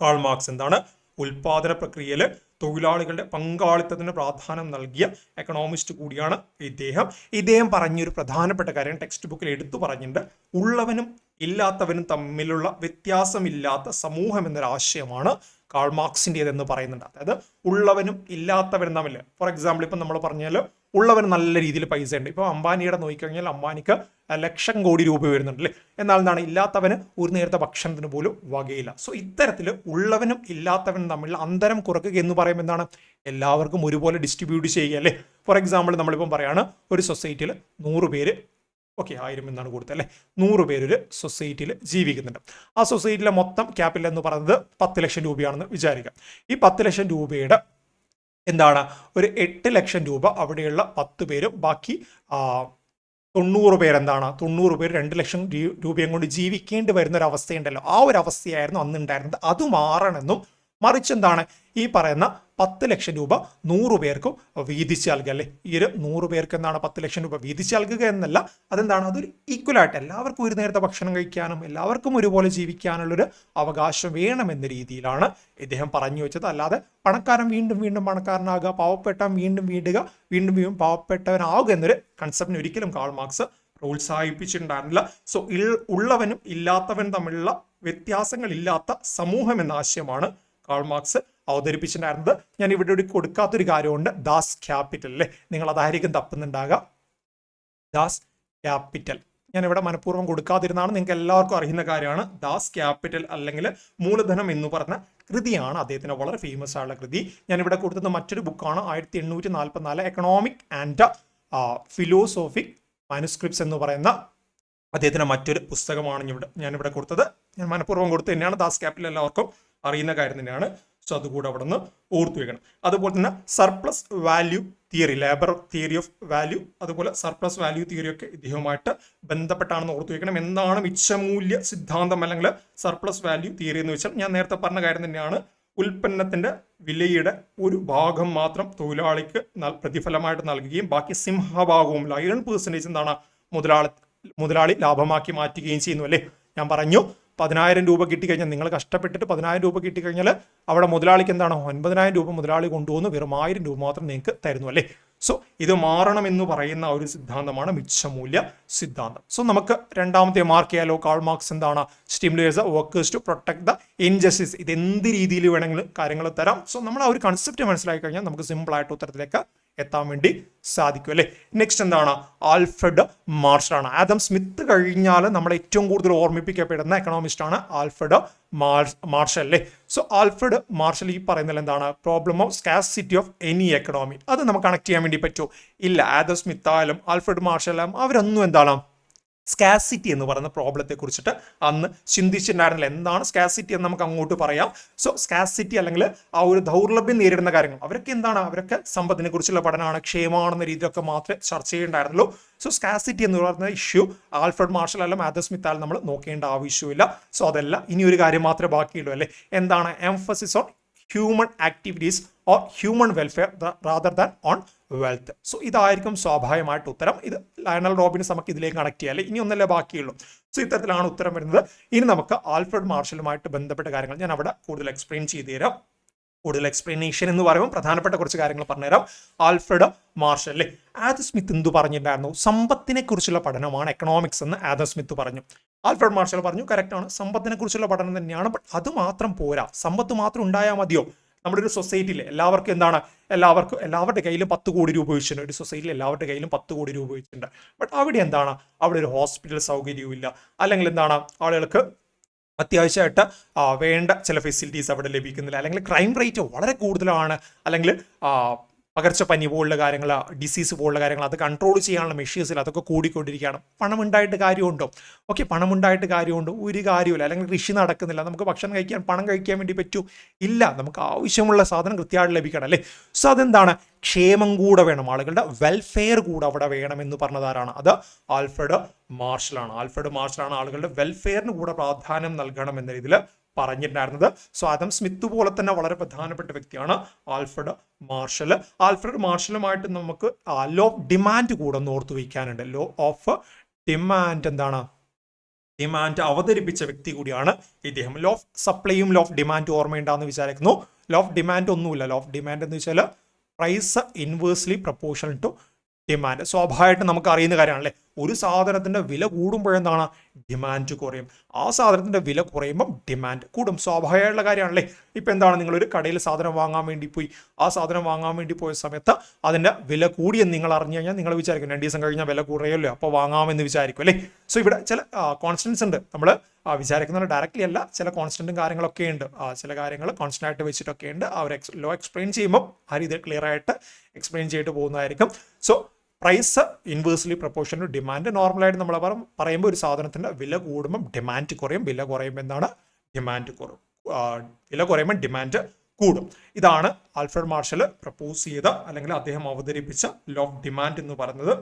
Speaker 1: കാൾ മാർക്സ് എന്താണ്? ഉൽപാദന പ്രക്രിയയിൽ തൊഴിലാളികളുടെ പങ്കാളിത്തത്തിന് പ്രാധാന്യം നൽകിയ എക്കണോമിസ്റ്റ് കൂടിയാണ് ഇദ്ദേഹം. ഇദ്ദേഹം പറഞ്ഞൊരു പ്രധാനപ്പെട്ട കാര്യം ടെക്സ്റ്റ് ബുക്കിൽ എടുത്തു പറഞ്ഞിട്ടുണ്ട്. ഉള്ളവനും ഇല്ലാത്തവനും തമ്മിലുള്ള വ്യത്യാസമില്ലാത്ത സമൂഹം എന്നൊരു ആശയമാണ് കാൾ മാർക്സിന്റെതെന്ന് പറയുന്നുണ്ട്. അതായത് ഉള്ളവനും ഇല്ലാത്തവനും തമ്മിൽ. ഫോർ എക്സാമ്പിൾ ഇപ്പം നമ്മൾ പറഞ്ഞാൽ ഉള്ളവന് നല്ല രീതിയിൽ പൈസ ഉണ്ട്. ഇപ്പോൾ അംബാനിയുടെ നോക്കിക്കഴിഞ്ഞാൽ അംബാനിക്ക് ലക്ഷം കോടി രൂപ വരുന്നുണ്ട് അല്ലേ? എന്നാൽ എന്താണ്? ഇല്ലാത്തവന് ഒരു നേരത്തെ ഭക്ഷണത്തിന് പോലും വകയില്ല. സോ ഇത്തരത്തിൽ ഉള്ളവനും ഇല്ലാത്തവനും തമ്മിൽ അന്തരം കുറക്കുക എന്ന് പറയുമ്പോൾ എന്താണ്? എല്ലാവർക്കും ഒരുപോലെ ഡിസ്ട്രിബ്യൂട്ട് ചെയ്യുക അല്ലേ? ഫോർ എക്സാമ്പിൾ നമ്മളിപ്പം പറയാണ് ഒരു സൊസൈറ്റിയിൽ നൂറ് പേര് ഓക്കെ ആയിരം എന്നാണ് കൊടുത്തത് അല്ലേ? നൂറ് പേരൊരു സൊസൈറ്റിയിൽ ജീവിക്കുന്നുണ്ട്. ആ സൊസൈറ്റിയിലെ മൊത്തം ക്യാപിറ്റൽ എന്ന് പറയുന്നത് പത്ത് ലക്ഷം രൂപയാണെന്ന് വിചാരിക്കാം ഈ പത്ത് ലക്ഷം രൂപയുടെ എന്താണ്? ഒരു എട്ട് ലക്ഷം രൂപ അവിടെയുള്ള പത്ത് പേരും ബാക്കി തൊണ്ണൂറ് പേരെന്താണ് തൊണ്ണൂറ് പേര് രണ്ട് ലക്ഷം രൂപയും കൊണ്ട് ജീവിക്കേണ്ടി വരുന്ന ഒരു അവസ്ഥയുണ്ടല്ലോ. ആ ഒരു അവസ്ഥയായിരുന്നു അന്നുണ്ടായിരുന്നത് അത് മാറണമെന്നും മറിച്ച് എന്താണ് ഈ പറയുന്ന പത്ത് ലക്ഷം രൂപ നൂറ് പേർക്കും വീതിച്ച് നൽകുക. അല്ലേ? ഈ ഒരു നൂറ് പേർക്ക് എന്താണ് പത്ത് ലക്ഷം രൂപ വീതിച്ച് നൽകുക എന്നല്ല. അതെന്താണ്? അതൊരു ഈക്വൽ ആയിട്ട് എല്ലാവർക്കും ഒരു നേരത്തെ ഭക്ഷണം കഴിക്കാനും എല്ലാവർക്കും ഒരുപോലെ ജീവിക്കാനുള്ളൊരു അവകാശം വേണമെന്ന രീതിയിലാണ് ഇദ്ദേഹം പറഞ്ഞു വെച്ചത്. അല്ലാതെ പണക്കാരൻ വീണ്ടും വീണ്ടും പണക്കാരനാകുക പാവപ്പെട്ടവൻ വീണ്ടും വീണ്ടുക വീണ്ടും വീണ്ടും പാവപ്പെട്ടവനാകുക എന്നൊരു കൺസെപ്റ്റിന് ഒരിക്കലും കാൾ മാർക്സ് പ്രോത്സാഹിപ്പിച്ചിട്ടുണ്ടായിരുന്നില്ല. സോ ഉള്ളവനും ഇല്ലാത്തവനും തമ്മിലുള്ള വ്യത്യാസങ്ങളില്ലാത്ത സമൂഹം എന്ന ആശയമാണ് കാൾ മാർക്സ് അവതരിപ്പിച്ചിട്ടുണ്ടായിരുന്നത്. ഞാൻ ഇവിടെ ഒരു കൊടുക്കാത്തൊരു കാര്യമുണ്ട്. ദാസ് ക്യാപിറ്റൽ അല്ലേ? നിങ്ങൾ അതായിരിക്കും തപ്പുന്നുണ്ടാകുക ദാസ് ക്യാപിറ്റൽ. ഞാൻ ഇവിടെ മനഃപൂർവം കൊടുക്കാതിരുന്നാണ് നിങ്ങൾക്ക് എല്ലാവർക്കും അറിയുന്ന കാര്യമാണ്. ദാസ് ക്യാപിറ്റൽ അല്ലെങ്കിൽ മൂലധനം എന്ന് പറഞ്ഞ കൃതിയാണ് അദ്ദേഹത്തിന് വളരെ ഫേമസ് ആയുള്ള കൃതി. ഞാൻ ഇവിടെ കൊടുത്തത് മറ്റൊരു ബുക്കാണ് ആയിരത്തി എണ്ണൂറ്റി നാൽപ്പത്തിനാല് എക്കണോമിക് ആൻഡ് ഫിലോസോഫിക് മാനുസ്ക്രിപ്റ്റ്സ് എന്ന് പറയുന്ന അദ്ദേഹത്തിന് മറ്റൊരു പുസ്തകമാണ് ഇവിടെ ഞാനിവിടെ കൊടുത്തത്. ഞാൻ മനഃപൂർവം കൊടുത്തു തന്നെയാണ് ദാസ് ക്യാപിറ്റൽ എല്ലാവർക്കും. അറിയുന്ന കാര്യം തന്നെയാണ്. സോ അതുകൂടെ അവിടെ നിന്ന് ഓർത്തു വെക്കണം. അതുപോലെ തന്നെ surplus value theory labour theory of value അതുപോലെ സർപ്ലസ് വാല്യൂ തിയറി ഒക്കെ ഇദ്ദേഹവുമായിട്ട് ബന്ധപ്പെട്ടാണെന്ന് ഓർത്തു വെക്കണം. എന്താണ് മിച്ചമൂല്യ സിദ്ധാന്തം അല്ലെങ്കിൽ സർപ്ലസ് വാല്യൂ തിയറി എന്ന് വെച്ചാൽ ഞാൻ നേരത്തെ പറഞ്ഞ കാര്യം തന്നെയാണ്. ഉൽപ്പന്നത്തിന്റെ വിലയുടെ ഒരു ഭാഗം മാത്രം തൊഴിലാളിക്ക് പ്രതിഫലമായിട്ട് നൽകുകയും ബാക്കി സിംഹഭാഗവും ലൈൻ പേഴ്സന്റേജ് എന്താണ് മുതലാളി മുതലാളി ലാഭമാക്കി മാറ്റുകയും ചെയ്യുന്നു അല്ലേ? ഞാൻ പറഞ്ഞു. പതിനായിരം രൂപ കിട്ടിക്കഴിഞ്ഞാൽ നിങ്ങൾ കഷ്ടപ്പെട്ടിട്ട് പതിനായിരം രൂപ കിട്ടിക്കഴിഞ്ഞാൽ അവിടെ മുതലാളിക്ക് എന്താണ് ഒൻപതിനായിരം രൂപ മുതലാളി കൊണ്ടുപോകുന്നു വെറും ആയിരം രൂപ മാത്രം നിങ്ങൾക്ക് തരുന്നു അല്ലേ? സോ ഇത് മാറണം എന്ന് പറയുന്ന ഒരു സിദ്ധാന്തമാണ് മിച്ചമൂല്യ സിദ്ധാന്തം. സോ നമുക്ക് രണ്ടാമത്തെ മാർക്ക് ചെയ്യാലോ. കാൾ മാർക്സ് എന്താണ്? Stimulates workers to protect the injustice ഇത് എന്ത് രീതിയിൽ വേണമെങ്കിലും കാര്യങ്ങൾ തരാം. സോ നമ്മൾ ആ ഒരു കൺസെപ്റ്റ് മനസ്സിലാക്കി കഴിഞ്ഞാൽ നമുക്ക് സിമ്പിൾ ആയിട്ട് ഉത്തരത്തിലേക്ക് എത്താൻ വേണ്ടി സാധിക്കും അല്ലേ? നെക്സ്റ്റ് എന്താണ്? ആൽഫ്രഡ് മാർഷൽ ആണ് ആദം സ്മിത്ത് കഴിഞ്ഞാൽ നമ്മൾ ഏറ്റവും കൂടുതൽ ഓർമ്മിപ്പിക്കപ്പെടുന്ന എക്കണോമിസ്റ്റ് ആണ് ആൽഫ്രഡ് മാർഷൽ അല്ലേ? സോ ആൽഫ്രഡ് മാർഷൽ ഈ പറയുന്നത് എന്താണ്? Problem of scarcity of any economy അത് നമുക്ക് കണക്ട് ചെയ്യാൻ വേണ്ടി പറ്റുമോ? ഇല്ല. ആദം സ്മിത്ത് ആയാലും ആൽഫ്രഡ് മാർഷൽ ആയാലും അവരൊന്നും എന്താണ്? സ്കാസിറ്റി എന്ന് പറയുന്ന പ്രോബ്ലത്തെ കുറിച്ചിട്ട് അന്ന് ചിന്തിച്ചിട്ടുണ്ടായിരുന്നില്ല. എന്താണ് സ്കാസിറ്റി എന്ന് നമുക്ക് അങ്ങോട്ട് പറയാം. സോ സ്കാസിറ്റി അല്ലെങ്കിൽ ആ ഒരു ദൗർലഭ്യം നേരിടുന്ന കാര്യങ്ങൾ. അവരൊക്കെ എന്താണ്? അവരൊക്കെ സമ്പത്തിനെ കുറിച്ചുള്ള പഠനമാണ് ക്ഷേമമാണെന്ന രീതിയിലൊക്കെ മാത്രമേ ചർച്ച ചെയ്യേണ്ടായിരുന്നുള്ളൂ. സോ സ്കാസിറ്റി എന്ന് പറയുന്ന ഇഷ്യൂ ആൽഫ്രഡ് മാർഷൽ അല്ല മാഥർ സ്മിത്ത് നമ്മൾ നോക്കേണ്ട ആവശ്യമില്ല സോ അതല്ല. ഇനി ഒരു കാര്യം മാത്രമേ ബാക്കിയുള്ളൂ അല്ലേ? എന്താണ്? Emphasis on human activities or human welfare rather than on wealth so ഇതായിരിക്കും സ്വാഭാവികമായിട്ട് ഉത്തരം. ഇത് ലയണൽ റോബിൻസ് നമുക്ക് ഇതിലേക്ക് കണക്ട് ചെയ്യാം അല്ലേ? ഇനി ഒന്നല്ലേ ബാക്കിയുള്ളൂ. സോ ഇത്തരത്തിലാണ് ഉത്തരം വരുന്നത്. ഇനി നമുക്ക് ആൽഫ്രഡ് മാർഷലുമായിട്ട് ബന്ധപ്പെട്ട കാര്യങ്ങൾ ഞാൻ അവിടെ കൂടുതൽ എക്സ്പ്ലെയിൻ ചെയ്തു തരാം. കൂടുതൽ എക്സ്പ്ലനേഷൻ എന്ന് പറയുമ്പോൾ പ്രധാനപ്പെട്ട കുറച്ച് കാര്യങ്ങൾ പറഞ്ഞുതരാം. ആൽഫ്രഡ് മാർഷൽ അല്ലേ? ആദ സ്മിത്ത് എന്തു പറഞ്ഞിട്ടുണ്ടായിരുന്നു? സമ്പത്തിനെ കുറിച്ചുള്ള പഠനമാണ് എക്കണോമിക്സ് എന്ന് ആദ സ്മിത്ത് പറഞ്ഞു. ആൽഫ്രഡ് മാർഷൽ പറഞ്ഞു കറക്റ്റ് ആണ്. സമ്പത്തിനെ കുറിച്ചുള്ള പഠനം തന്നെയാണ് ബട്ട് അത് മാത്രം പോരാ. സമ്പത്ത് മാത്രം ഉണ്ടായാൽ മതിയോ? നമ്മുടെ ഒരു സൊസൈറ്റിയിൽ എല്ലാവർക്കും എന്താണ്? എല്ലാവർക്കും എല്ലാവരുടെ കയ്യിലും പത്ത് കോടി രൂപ ഒരു സൊസൈറ്റിയിൽ എല്ലാവരുടെ കയ്യിലും പത്ത് കോടി രൂപ ബട്ട് അവിടെ എന്താണ്? അവിടെ ഒരു ഹോസ്പിറ്റൽ സൗകര്യവും ഇല്ല. അല്ലെങ്കിൽ എന്താണ്? ആളുകൾക്ക് അത്യാവശ്യമായിട്ട് വേണ്ട ചില ഫെസിലിറ്റീസ് അവിടെ ലഭിക്കുന്നില്ല. അല്ലെങ്കിൽ ക്രൈം റേറ്റ് വളരെ കൂടുതലാണ്. അല്ലെങ്കിൽ പകർച്ചപ്പനി പോലുള്ള കാര്യങ്ങൾ ഡിസീസ് പോലുള്ള കാര്യങ്ങൾ അത് കൺട്രോൾ ചെയ്യാനുള്ള മെഷീൻസിൽ അതൊക്കെ കൂടിക്കൊണ്ടിരിക്കുകയാണ്. പണമുണ്ടായിട്ട് കാര്യമുണ്ടോ? ഓക്കെ പണമുണ്ടായിട്ട് കാര്യമുണ്ടോ? ഒരു കാര്യമില്ല അല്ലെങ്കിൽ കൃഷി നടക്കുന്നില്ല. നമുക്ക് ഭക്ഷണം കഴിക്കാൻ പണം കഴിക്കാൻ വേണ്ടി പറ്റൂ? ഇല്ല. നമുക്ക് ആവശ്യമുള്ള സാധനം കൃത്യമായിട്ട് ലഭിക്കണം അല്ലേ? സോ അതെന്താണ്? ക്ഷേമം കൂടെ വേണം. ആളുകളുടെ വെൽഫെയർ കൂടെ അവിടെ വേണം എന്ന് പറഞ്ഞതാരാണ്? അത് ആൽഫ്രഡ് മാർഷലാണ് ആൽഫ്രഡ് മാർഷലാണ് ആളുകളുടെ വെൽഫെയറിന് കൂടെ പ്രാധാന്യം നൽകണം എന്ന രീതിയിൽ പറഞ്ഞിട്ടുണ്ടായിരുന്നത്. സോ ആദം സ്മിത്ത് പോലെ തന്നെ വളരെ പ്രധാനപ്പെട്ട വ്യക്തിയാണ് ആൽഫ്രഡ് മാർഷൽ. ആൽഫ്രഡ് മാർഷലുമായിട്ട് നമുക്ക് ലോ ഓഫ് ഡിമാൻഡ് കൂടെ ഒന്ന് ഓർത്തു വയ്ക്കാനുണ്ട്. ലോ ഓഫ് ഡിമാൻഡ് എന്താണ്? ഡിമാൻഡ് അവതരിപ്പിച്ച വ്യക്തി കൂടിയാണ് ഇദ്ദേഹം. ലോ ഓഫ് സപ്ലൈയും ലോ ഓഫ് ഡിമാൻഡ് ഓർമ്മയുണ്ടാന്ന് വിചാരിക്കുന്നു. ലോ ഓഫ് ഡിമാൻഡ് ഒന്നുമില്ല. ലോ ഓഫ് ഡിമാൻഡ് എന്ന് വെച്ചാൽ price inversely proportion to demand സ്വാഭാവികമായിട്ട് നമുക്ക് അറിയുന്ന കാര്യമാണല്ലേ? ഒരു സാധനത്തിന്റെ വില കൂടുമ്പോഴെന്താണ്? ഡിമാൻഡ് കുറയും. ആ സാധനത്തിന്റെ വില കുറയുമ്പം ഡിമാൻഡ് കൂടും. സ്വാഭാവികമായുള്ള കാര്യമാണല്ലേ? ഇപ്പം എന്താണ്? നിങ്ങളൊരു കടയിൽ സാധനം വാങ്ങാൻ വേണ്ടി പോയി. ആ സാധനം വാങ്ങാൻ വേണ്ടി പോയ സമയത്ത് അതിന്റെ വില കൂടിയെന്ന് നിങ്ങൾ അറിഞ്ഞു കഴിഞ്ഞാൽ നിങ്ങൾ വിചാരിക്കും രണ്ട് ദിവസം കഴിഞ്ഞാൽ വില കുറയല്ലോ? അപ്പോൾ വാങ്ങാമെന്ന് വിചാരിക്കും അല്ലേ? സോ ഇവിടെ ചില കോൺസ്റ്റൻസ് ഉണ്ട്. നമ്മൾ വിചാരിക്കുന്ന ഡയറക്റ്റ്ലി അല്ല. ചില കോൺസ്റ്റന്റും കാര്യങ്ങളൊക്കെ ഉണ്ട്. ചില കാര്യങ്ങൾ കോൺസ്റ്റന്റ് ആയിട്ട് വെച്ചിട്ടൊക്കെ ഉണ്ട്. അവർ ലോ എക്സ്പ്ലെയിൻ ചെയ്യുമ്പോൾ ആ രീതിയിൽ ക്ലിയർ ആയിട്ട് എക്സ്പ്ലെയിൻ ചെയ്തിട്ട് പോകുന്നതായിരിക്കും. So price inversely proportion to demand നോർമലായിട്ട് നമ്മൾ പറ പറയുമ്പോൾ ഒരു സാധനത്തിന്റെ വില കൂടുമ്പം ഡിമാൻഡ് കുറയും വില കുറയുമ്പോൾ എന്താണ്? ഡിമാൻഡ് കുറയും. വില കുറയുമ്പോൾ ഡിമാൻഡ് കൂടും. ഇതാണ് ആൽഫ്രഡ് മാർഷൽ പ്രപ്പോസ് ചെയ്ത അല്ലെങ്കിൽ അദ്ദേഹം അവതരിപ്പിച്ച ലോ ഓഫ് ഡിമാൻഡ് എന്ന് പറയുന്നത്.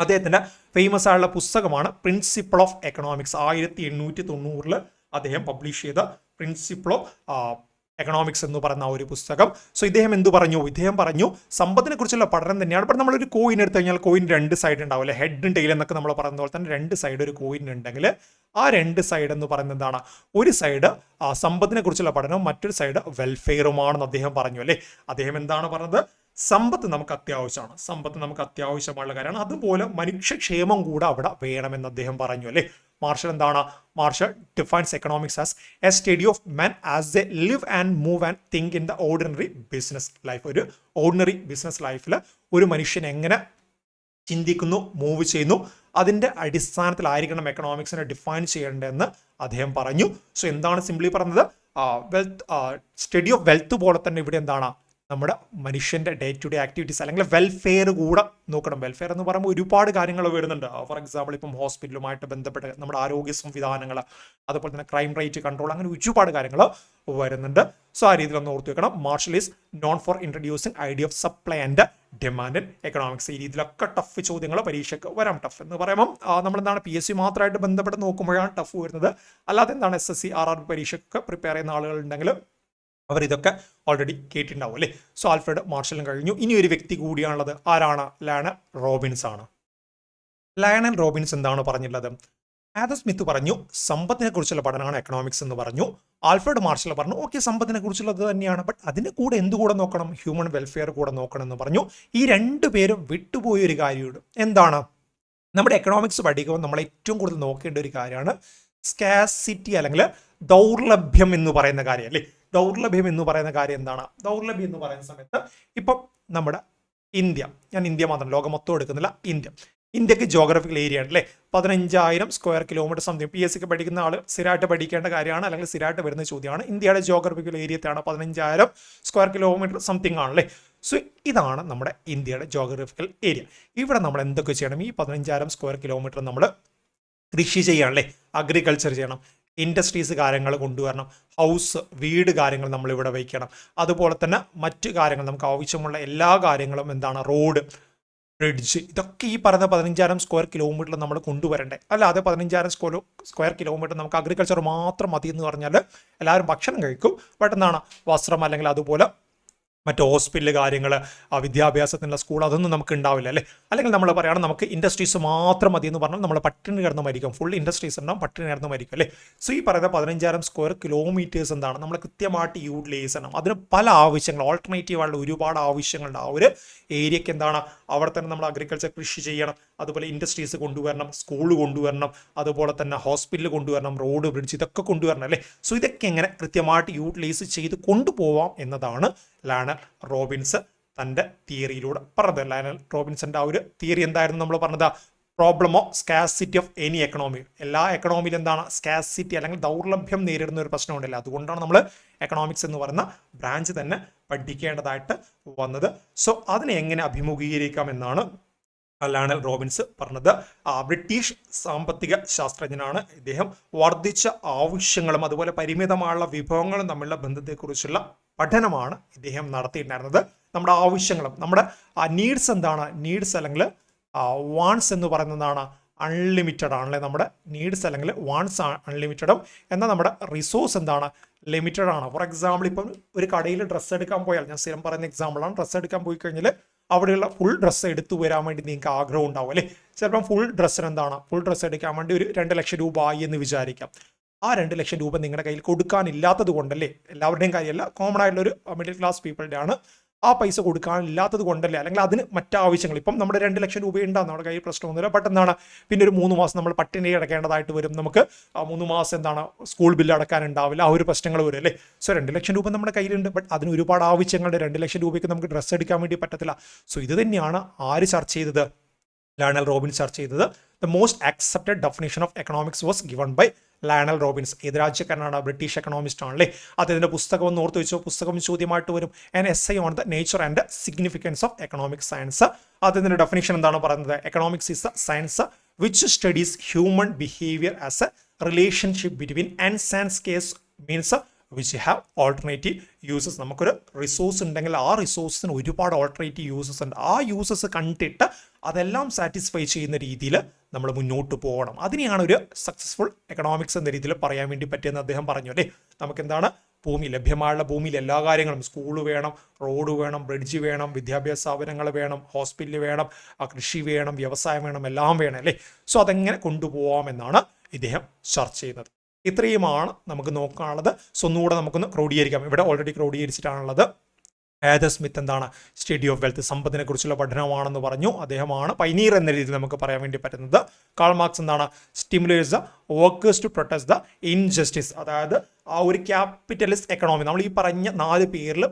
Speaker 1: അദ്ദേഹത്തിന്റെ ഫേമസ് ആയുള്ള പുസ്തകമാണ് പ്രിൻസിപ്പിൾ ഓഫ് എക്കണോമിക്സ് ആയിരത്തി എണ്ണൂറ്റി തൊണ്ണൂറിൽ അദ്ദേഹം പബ്ലിഷ് ചെയ്ത പ്രിൻസിപ്പിൾ ഓഫ് എക്കണോമിക്സ് എന്ന് പറയുന്ന ഒരു പുസ്തകം. സോ ഇദ്ദേഹം എന്ത് പറഞ്ഞു? ഇദ്ദേഹം പറഞ്ഞു സമ്പത്തിനെ കുറിച്ചുള്ള പഠനം തന്നെയാണ്. ഇപ്പോൾ നമ്മളൊരു കോയിൻ എടുത്തു കഴിഞ്ഞാൽ കോയിൻ രണ്ട് സൈഡ് ഉണ്ടാവും അല്ലെ? ഹെഡ് ടെയിൽ എന്നൊക്കെ നമ്മൾ പറയുന്ന പോലെ തന്നെ രണ്ട് സൈഡ് ഒരു കോയിൻ ഉണ്ടെങ്കിൽ ആ രണ്ട് സൈഡ് എന്ന് പറയുന്നത് എന്താണ്? ഒരു സൈഡ് സമ്പത്തിനെ കുറിച്ചുള്ള പഠനവും മറ്റൊരു സൈഡ് വെൽഫെയറുമാണെന്ന് അദ്ദേഹം പറഞ്ഞു അല്ലേ? അദ്ദേഹം എന്താണ് പറഞ്ഞത്? സമ്പത്ത് നമുക്ക് അത്യാവശ്യമാണ്. സമ്പത്ത് നമുക്ക് അത്യാവശ്യമുള്ള കാര്യമാണ്. അതുപോലെ മനുഷ്യക്ഷേമം കൂടെ അവിടെ വേണമെന്ന് അദ്ദേഹം പറഞ്ഞു അല്ലേ? മാർഷൽ എന്താണ്? Marshall defines economics as a study of men as the live and move and think in the ordinary business life ഒരു ഓർഡിനറി ബിസിനസ് ലൈഫിൽ ഒരു മനുഷ്യൻ എങ്ങനെ ചിന്തിക്കുന്നു മൂവ് ചെയ്യുന്നു അതിന്റെ അടിസ്ഥാനത്തിലായിരിക്കണം എക്കണോമിക്സിനെ ഡിഫൈൻ ചെയ്യേണ്ടതെന്ന് അദ്ദേഹം പറഞ്ഞു. സോ എന്താണ് സിംപ്ലി പറഞ്ഞത്? വെൽത്ത് സ്റ്റഡി ഓഫ് വെൽത്ത് പോലെ തന്നെ ഇവിടെ എന്താണ്? നമ്മുടെ മനുഷ്യന്റെ ഡേ ടു ഡേ ആക്ടിവിറ്റീസ് അല്ലെങ്കിൽ വെൽഫെയർ കൂടെ നോക്കണം. വെൽഫെയർ എന്ന് പറയുമ്പോൾ ഒരുപാട് കാര്യങ്ങൾ വരുന്നുണ്ട്. ഫോർ എക്സാമ്പിൾ ഇപ്പം ഹോസ്പിറ്റലുമായിട്ട് ബന്ധപ്പെട്ട് നമ്മുടെ ആരോഗ്യ സംവിധാനങ്ങൾ അതുപോലെ തന്നെ ക്രൈം റേറ്റ് കൺട്രോൾ അങ്ങനെ ഒരുപാട് കാര്യങ്ങൾ വരുന്നുണ്ട്. സോ ആ രീതിയിൽ ഒന്ന് ഓർത്ത് വെക്കണം. Marshall is known for introducing idea of supply and demand economics ഈ രീതിയിലൊക്കെ ടഫ് ചോദ്യങ്ങൾ പരീക്ഷയ്ക്ക് വരാം. ടഫ് എന്ന് പറയുമ്പോൾ നമ്മൾ എന്താണ് പി എസ് സി മാത്രമായിട്ട് ബന്ധപ്പെട്ട് നോക്കുമ്പോഴാണ് ടഫ് വരുന്നത്. അല്ലാതെ എന്താണ് S S C R R പരീക്ഷയ്ക്ക് പ്രിപ്പയർ ചെയ്യുന്ന ആളുകളുണ്ടെങ്കിൽ അവർ ഇതൊക്കെ ഓൾറെഡി കേട്ടിട്ടുണ്ടാവും അല്ലേ? സോ ആൽഫ്രഡ് മാർഷലും കഴിഞ്ഞു. ഇനി ഒരു വ്യക്തി കൂടിയാണുള്ളത് ആരാണ്? ലയണൽ റോബിൻസ് ആണ്. ലയണൽ റോബിൻസ് എന്താണ് പറഞ്ഞിട്ടുള്ളത്? ആദം സ്മിത്ത് പറഞ്ഞു സമ്പത്തിനെ കുറിച്ചുള്ള പഠനമാണ് എക്കണോമിക്സ് എന്ന് പറഞ്ഞു. ആൽഫ്രഡ് മാർഷൽ പറഞ്ഞു ഓക്കെ സമ്പത്തിനെ കുറിച്ചുള്ളത് തന്നെയാണ്. ബട്ട് അതിന് കൂടെ എന്ത് കൂടെ നോക്കണം? ഹ്യൂമൻ വെൽഫെയർ കൂടെ നോക്കണം എന്ന് പറഞ്ഞു. ഈ രണ്ട് പേരും വിട്ടുപോയ ഒരു കാര്യമുണ്ട്. എന്താണ്? നമ്മുടെ എക്കണോമിക്സ് പഠിക്കുമ്പോൾ നമ്മൾ ഏറ്റവും കൂടുതൽ നോക്കേണ്ട ഒരു കാര്യമാണ് സ്കാസിറ്റി അല്ലെങ്കിൽ ദൗർലഭ്യം എന്ന് പറയുന്ന കാര്യം അല്ലേ? ദൗർലഭ്യം എന്ന് പറയുന്ന കാര്യം എന്താണ്? ദൗർലഭ്യം എന്ന് പറയുന്ന സമയത്ത് ഇപ്പം നമ്മുടെ ഇന്ത്യ ഞാൻ ഇന്ത്യ മാത്രം ലോകം മൊത്തം എടുക്കുന്നില്ല ഇന്ത്യ. ഇന്ത്യയ്ക്ക് ജോഗ്രഫിക്കൽ ഏരിയ ആണ് അല്ലേ? പതിനഞ്ചായിരം square kilometre something P S സിക്ക് പഠിക്കുന്ന ആൾ സ്ഥിരമായിട്ട് പഠിക്കേണ്ട കാര്യമാണ് അല്ലെങ്കിൽ സ്ഥിരമായിട്ട് വരുന്ന ചോദ്യമാണ്. ഇന്ത്യയുടെ ജോഗ്രഫിക്കൽ ഏരിയത്തെയാണ് പതിനഞ്ചായിരം സ്ക്വയർ കിലോമീറ്റർ സംതിങ് ആണല്ലേ സോ ഇതാണ് നമ്മുടെ ഇന്ത്യയുടെ ജോഗ്രഫിക്കൽ ഏരിയ ഇവിടെ നമ്മൾ എന്തൊക്കെ ചെയ്യണം? ഈ പതിനഞ്ചായിരം സ്ക്വയർ കിലോമീറ്റർ നമ്മൾ കൃഷി ചെയ്യണം അല്ലേ? അഗ്രികൾച്ചർ ചെയ്യണം. ഇൻഡസ്ട്രീസ് കാര്യങ്ങൾ കൊണ്ടുവരണം ഹൗസ് വീട് കാര്യങ്ങൾ നമ്മളിവിടെ വയ്ക്കണം. അതുപോലെ തന്നെ മറ്റു കാര്യങ്ങൾ നമുക്ക് ആവശ്യമുള്ള എല്ലാ കാര്യങ്ങളും എന്താണ് റോഡ് ബ്രിഡ്ജ് ഇതൊക്കെ ഈ പറഞ്ഞ പതിനഞ്ചായിരം സ്ക്വയർ കിലോമീറ്റർ നമ്മൾ കൊണ്ടുവരണ്ടേ. അല്ലാതെ പതിനഞ്ചായിരം സ്ക്വയർ സ്ക്വയർ കിലോമീറ്റർ നമുക്ക് അഗ്രികൾച്ചർ മാത്രം മതി എന്ന് പറഞ്ഞാൽ എല്ലാവരും ഭക്ഷണം കഴിക്കും. ബട്ട് എന്താണ് വസ്ത്രം അല്ലെങ്കിൽ അതുപോലെ മറ്റ് ഹോസ്പിറ്റൽ കാര്യങ്ങൾ വിദ്യാഭ്യാസത്തിനുള്ള സ്കൂൾ അതൊന്നും നമുക്ക് ഉണ്ടാവില്ല അല്ലേ? അല്ലെങ്കിൽ നമ്മൾ പറയുകയാണ് നമുക്ക് ഇൻഡസ്ട്രീസ് മാത്രം മതി എന്ന് പറഞ്ഞാൽ നമ്മൾ പട്ടിണി കിടന്ന് മരിക്കും ഫുൾ ഇൻഡസ്ട്രീസ് ഉണ്ടാവും പട്ടിണി കിടന്ന് മരിക്കും അല്ലേ? സോ ഈ പറയുന്ന പതിനഞ്ചായിരം സ്ക്വയർ കിലോമീറ്റേഴ്സ് എന്താണ്? നമ്മൾ കൃത്യമായിട്ട് യൂട്ടിലൈസ് ചെയ്യണം അതിന് പല ആവശ്യങ്ങൾ ഓൾട്ടർനേറ്റീവ് ആയിട്ടുള്ള ഒരുപാട് ആവശ്യങ്ങളുണ്ട്. ആ ഒരു ഏരിയക്ക് എന്താണ്? അവിടെ തന്നെ നമ്മൾ അഗ്രികൾച്ചർ കൃഷി ചെയ്യണം അതുപോലെ ഇൻഡസ്ട്രീസ് കൊണ്ടുവരണം സ്കൂൾ കൊണ്ടുവരണം അതുപോലെ തന്നെ ഹോസ്പിറ്റൽ കൊണ്ടുവരണം റോഡ് ബ്രിഡ്ജ് ഇതൊക്കെ കൊണ്ടുവരണം അല്ലേ? സോ ഇതൊക്കെ എങ്ങനെ കൃത്യമായിട്ട് യൂട്ടിലൈസ് ചെയ്ത് കൊണ്ടുപോവാം എന്നതാണ് ലാനൽ റോബിൻസ് തന്റെ തിയറിയിലൂടെ പറഞ്ഞത്. ലാനൽ റോബിൻസിന്റെ ആ ഒരു തിയറി എന്തായിരുന്നു നമ്മൾ പറഞ്ഞത്? Problem of scarcity of any economy എല്ലാ എക്കണോമിയിലും എന്താണ്? സ്കാസിറ്റി അല്ലെങ്കിൽ ദൗർലഭ്യം നേരിടുന്ന ഒരു പ്രശ്നമുണ്ടല്ലോ. അതുകൊണ്ടാണ് നമ്മൾ എക്കണോമിക്സ് എന്ന് പറയുന്ന ബ്രാഞ്ച് തന്നെ പഠിക്കേണ്ടതായിട്ട് വന്നത്. സോ അതിനെ എങ്ങനെ അഭിമുഖീകരിക്കാം എന്നാണ് ലാണൽ റോബിൻസ് പറഞ്ഞത്. ബ്രിട്ടീഷ് സാമ്പത്തിക ശാസ്ത്രജ്ഞനാണ്. ഇദ്ദേഹം വർദ്ധിച്ച ആവശ്യങ്ങളും അതുപോലെ പരിമിതമായുള്ള വിഭവങ്ങളും തമ്മിലുള്ള ബന്ധത്തെക്കുറിച്ചുള്ള പഠനമാണ് ഇദ്ദേഹം നടത്തിയിട്ടുണ്ടായിരുന്നത്. നമ്മുടെ ആവശ്യങ്ങളും നമ്മുടെ നീഡ്സ് എന്താണ്? നീഡ്സ് അല്ലെങ്കിൽ വാൺസ് എന്ന് പറയുന്നതാണ് അൺലിമിറ്റഡ് ആണല്ലേ നമ്മുടെ നീഡ്സ് അല്ലെങ്കിൽ വാൺസ് അൺലിമിറ്റഡും എന്നാൽ നമ്മുടെ റിസോഴ്സ് എന്താണ്? ലിമിറ്റഡ് ആണ്. ഫോർ എക്സാമ്പിൾ ഇപ്പം ഒരു കടയിൽ ഡ്രസ്സ് എടുക്കാൻ പോയാൽ ഞാൻ സ്ഥിരം പറയുന്ന എക്സാമ്പിളാണ് ഡ്രസ്സ് എടുക്കാൻ പോയി കഴിഞ്ഞാൽ അവിടെയുള്ള ഫുൾ ഡ്രസ്സ് എടുത്തു വരാൻ വേണ്ടി നിങ്ങൾക്ക് ആഗ്രഹം ഉണ്ടാവും അല്ലേ? ചിലപ്പം ഫുൾ ഡ്രസ്സിന് എന്താണ്? ഫുൾ ഡ്രസ്സ് എടുക്കാൻ വേണ്ടി ഒരു രണ്ട് ലക്ഷം രൂപ ആയി എന്ന് വിചാരിക്കാം. ആ രണ്ട് ലക്ഷം രൂപ നിങ്ങളുടെ കയ്യിൽ കൊടുക്കാനില്ലാത്തത് കൊണ്ടല്ലേ? എല്ലാവരുടെയും കാര്യമല്ല കോമൺ ആയിട്ടുള്ള ഒരു മിഡിൽ ക്ലാസ് പീപ്പിളുടെ ആണ് ആ പൈസ കൊടുക്കാനില്ലാത്തത് കൊണ്ടല്ലേ? അല്ലെങ്കിൽ അതിന് മറ്റാവശ്യങ്ങൾ. ഇപ്പം നമ്മുടെ രണ്ട് ലക്ഷം രൂപ ഉണ്ടാകും നമ്മുടെ കയ്യിൽ പ്രശ്നമൊന്നുമില്ല. ബട്ട് എന്താണ് പിന്നെ ഒരു മൂന്ന് മാസം നമ്മൾ പട്ടിണി അടക്കേണ്ടതായിട്ട് വരും. നമുക്ക് ആ മൂന്ന് മാസം എന്താണ് സ്കൂൾ ബില്ല് അടക്കാനുണ്ടാവില്ല. ആ ഒരു പ്രശ്നങ്ങൾ വരും അല്ലേ? സോ രണ്ട് ലക്ഷം രൂപ നമ്മുടെ കയ്യിലുണ്ട്. ബട്ട് അതിന് ഒരുപാട് ആവശ്യങ്ങളുണ്ട് രണ്ട് ലക്ഷം രൂപയ്ക്ക് നമുക്ക് ഡ്രസ്സ് എടുക്കാൻ വേണ്ടി പറ്റത്തില്ല. സോ ഇത് തന്നെയാണ് ആര് ചർച്ച ചെയ്തത്? ലയണൽ റോബിൻസ് ചർച്ച ചെയ്തത്. The most accepted definition of economics was given by Lionel Robbins ഏത് രാജ്യക്കാരനാണ്? ബ്രിട്ടീഷ് എക്കണോമിസ്റ്റ് ആണല്ലേ? അദ്ദേഹത്തിന്റെ പുസ്തകം ഒന്ന് ഓർത്ത് വെച്ചോ. പുസ്തകം ചോദ്യമായിട്ട് വരും. An essay on the nature and significance of economic science അദ്ദേഹത്തിന്റെ ഡെഫിനേഷൻ എന്താണ് പറയുന്നത്? Economics is a science which studies human behaviour as a relationship between and science case means which have alternative uses നമുക്കൊരു resource ഉണ്ടെങ്കിൽ ആ റിസോഴ്സിന് ഒരുപാട് alternative uses ഉണ്ട്. ആ uses കണ്ടിട്ട് അതെല്ലാം സാറ്റിസ്ഫൈ ചെയ്യുന്ന രീതിയിൽ നമ്മൾ മുന്നോട്ട് പോകണം. അതിനെയാണ് ഒരു സക്സസ്ഫുൾ എക്കണോമിക്സ് എന്ന രീതിയിൽ പറയാൻ വേണ്ടി പറ്റിയെന്ന് അദ്ദേഹം പറഞ്ഞു അല്ലേ? നമുക്കെന്താണ്? ഭൂമി ലഭ്യമായുള്ള ഭൂമിയിൽ എല്ലാ കാര്യങ്ങളും സ്കൂൾ വേണം റോഡ് വേണം ബ്രിഡ്ജ് വേണം വിദ്യാഭ്യാസ സ്ഥാപനങ്ങൾ വേണം ഹോസ്പിറ്റൽ വേണം കൃഷി വേണം വ്യവസായം വേണം എല്ലാം വേണം അല്ലേ? സോ അതെങ്ങനെ കൊണ്ടുപോകാമെന്നാണ് ഇദ്ദേഹം ചർച്ച ചെയ്യുന്നത്. ഇത്രയുമാണ് നമുക്ക് നോക്കാനുള്ളത്. സോ ഒന്നുകൂടെ നമുക്കൊന്ന് ക്രോഡീകരിക്കാം. ഇവിടെ ഓൾറെഡി ക്രോഡീകരിച്ചിട്ടാണുള്ളത്. ആദർ സ്മിത്ത് എന്താണ് സ്റ്റഡി ഓഫ് വെൽത്ത് സമ്പത്തിനെ കുറിച്ചുള്ള പഠനമാണെന്ന് പറഞ്ഞു. അദ്ദേഹമാണ് പൈനീർ എന്ന രീതിയിൽ നമുക്ക് പറയാൻ വേണ്ടി പറ്റുന്നത്. കാൾ മാർക്സ് എന്താണ്? Stimulates workers to protest the injustice അതായത് ആ ഒരു ക്യാപിറ്റലിസ്റ്റ് എക്കണോമി നമ്മൾ ഈ പറഞ്ഞ നാല് പേരിൽ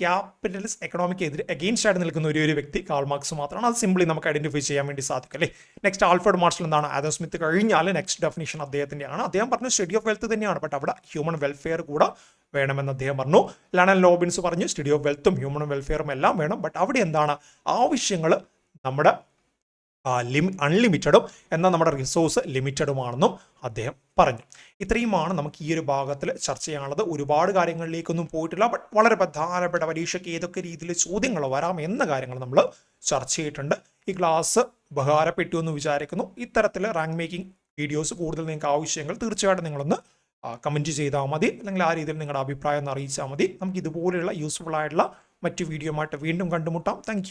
Speaker 1: ക്യാപിറ്റലിസ്റ്റ് എക്കണോമിക്ക് എതിരെ അഗെയിൻസ്റ്റ് ആയിട്ട് നിൽക്കുന്ന ഒരു ഒരു വ്യക്തി കാൾ മാർക്സ് മാത്രമാണ്. അത് സിംപ്ലി നമുക്ക് ഐഡന്റിഫൈ ചെയ്യാൻ വേണ്ടി സാധിക്കും അല്ലേ? നെക്സ്റ്റ് ആൽഫ്രഡ് മാർഷൽ എന്താണ്? ആദം സ്മിത്ത് കഴിഞ്ഞാൽ നെക്സ്റ്റ് ഡെഫിനേഷൻ അദ്ദേഹത്തിന്റെയാണ്. അദ്ദേഹം പറഞ്ഞ സ്റ്റഡി ഓഫ് വെൽത്ത് തന്നെയാണ്. ബട്ട് അവിടെ ഹ്യൂമൻ വെൽഫെയർ കൂടെ വേണമെന്ന് അദ്ദേഹം പറഞ്ഞു. ലണൻ ലോബിൻസ് പറഞ്ഞു സ്റ്റഡി ഓഫ് വെൽത്തും ഹ്യൂമൻ വെൽഫെയറും എല്ലാം വേണം. ബട്ട് അവിടെ എന്താണ്? ആവശ്യങ്ങൾ നമ്മുടെ ലിമി അൺലിമിറ്റഡും എന്നാൽ നമ്മുടെ റിസോഴ്സ് ലിമിറ്റഡുമാണെന്നും അദ്ദേഹം പറഞ്ഞു. ഇത്രയുമാണ് നമുക്ക് ഈ ഒരു ഭാഗത്തിൽ ചർച്ച ചെയ്യാനുള്ളത്. ഒരുപാട് കാര്യങ്ങളിലേക്കൊന്നും പോയിട്ടില്ല. ബട്ട് വളരെ പ്രധാനപ്പെട്ട പരീക്ഷയ്ക്ക് ഏതൊക്കെ രീതിയിൽ ചോദ്യങ്ങൾ വരാം എന്ന കാര്യങ്ങൾ നമ്മൾ ചർച്ച ചെയ്തിട്ടുണ്ട്. ഈ ക്ലാസ് ഉപകാരപ്പെട്ടു എന്ന് വിചാരിക്കുന്നു. ഇത്തരത്തിൽ റാങ്ക് മേക്കിംഗ് വീഡിയോസ് കൂടുതൽ നിങ്ങൾക്ക് ആവശ്യങ്ങൾ തീർച്ചയായിട്ടും നിങ്ങളൊന്ന് കമന്റ് ചെയ്താൽ മതി. അല്ലെങ്കിൽ ആ രീതിയിൽ നിങ്ങളുടെ അഭിപ്രായം ഒന്ന് അറിയിച്ചാൽ മതി. നമുക്ക് ഇതുപോലെയുള്ള യൂസ്ഫുൾ ആയിട്ടുള്ള മറ്റ് വീഡിയോ വീണ്ടും കണ്ടുമുട്ടാം. താങ്ക്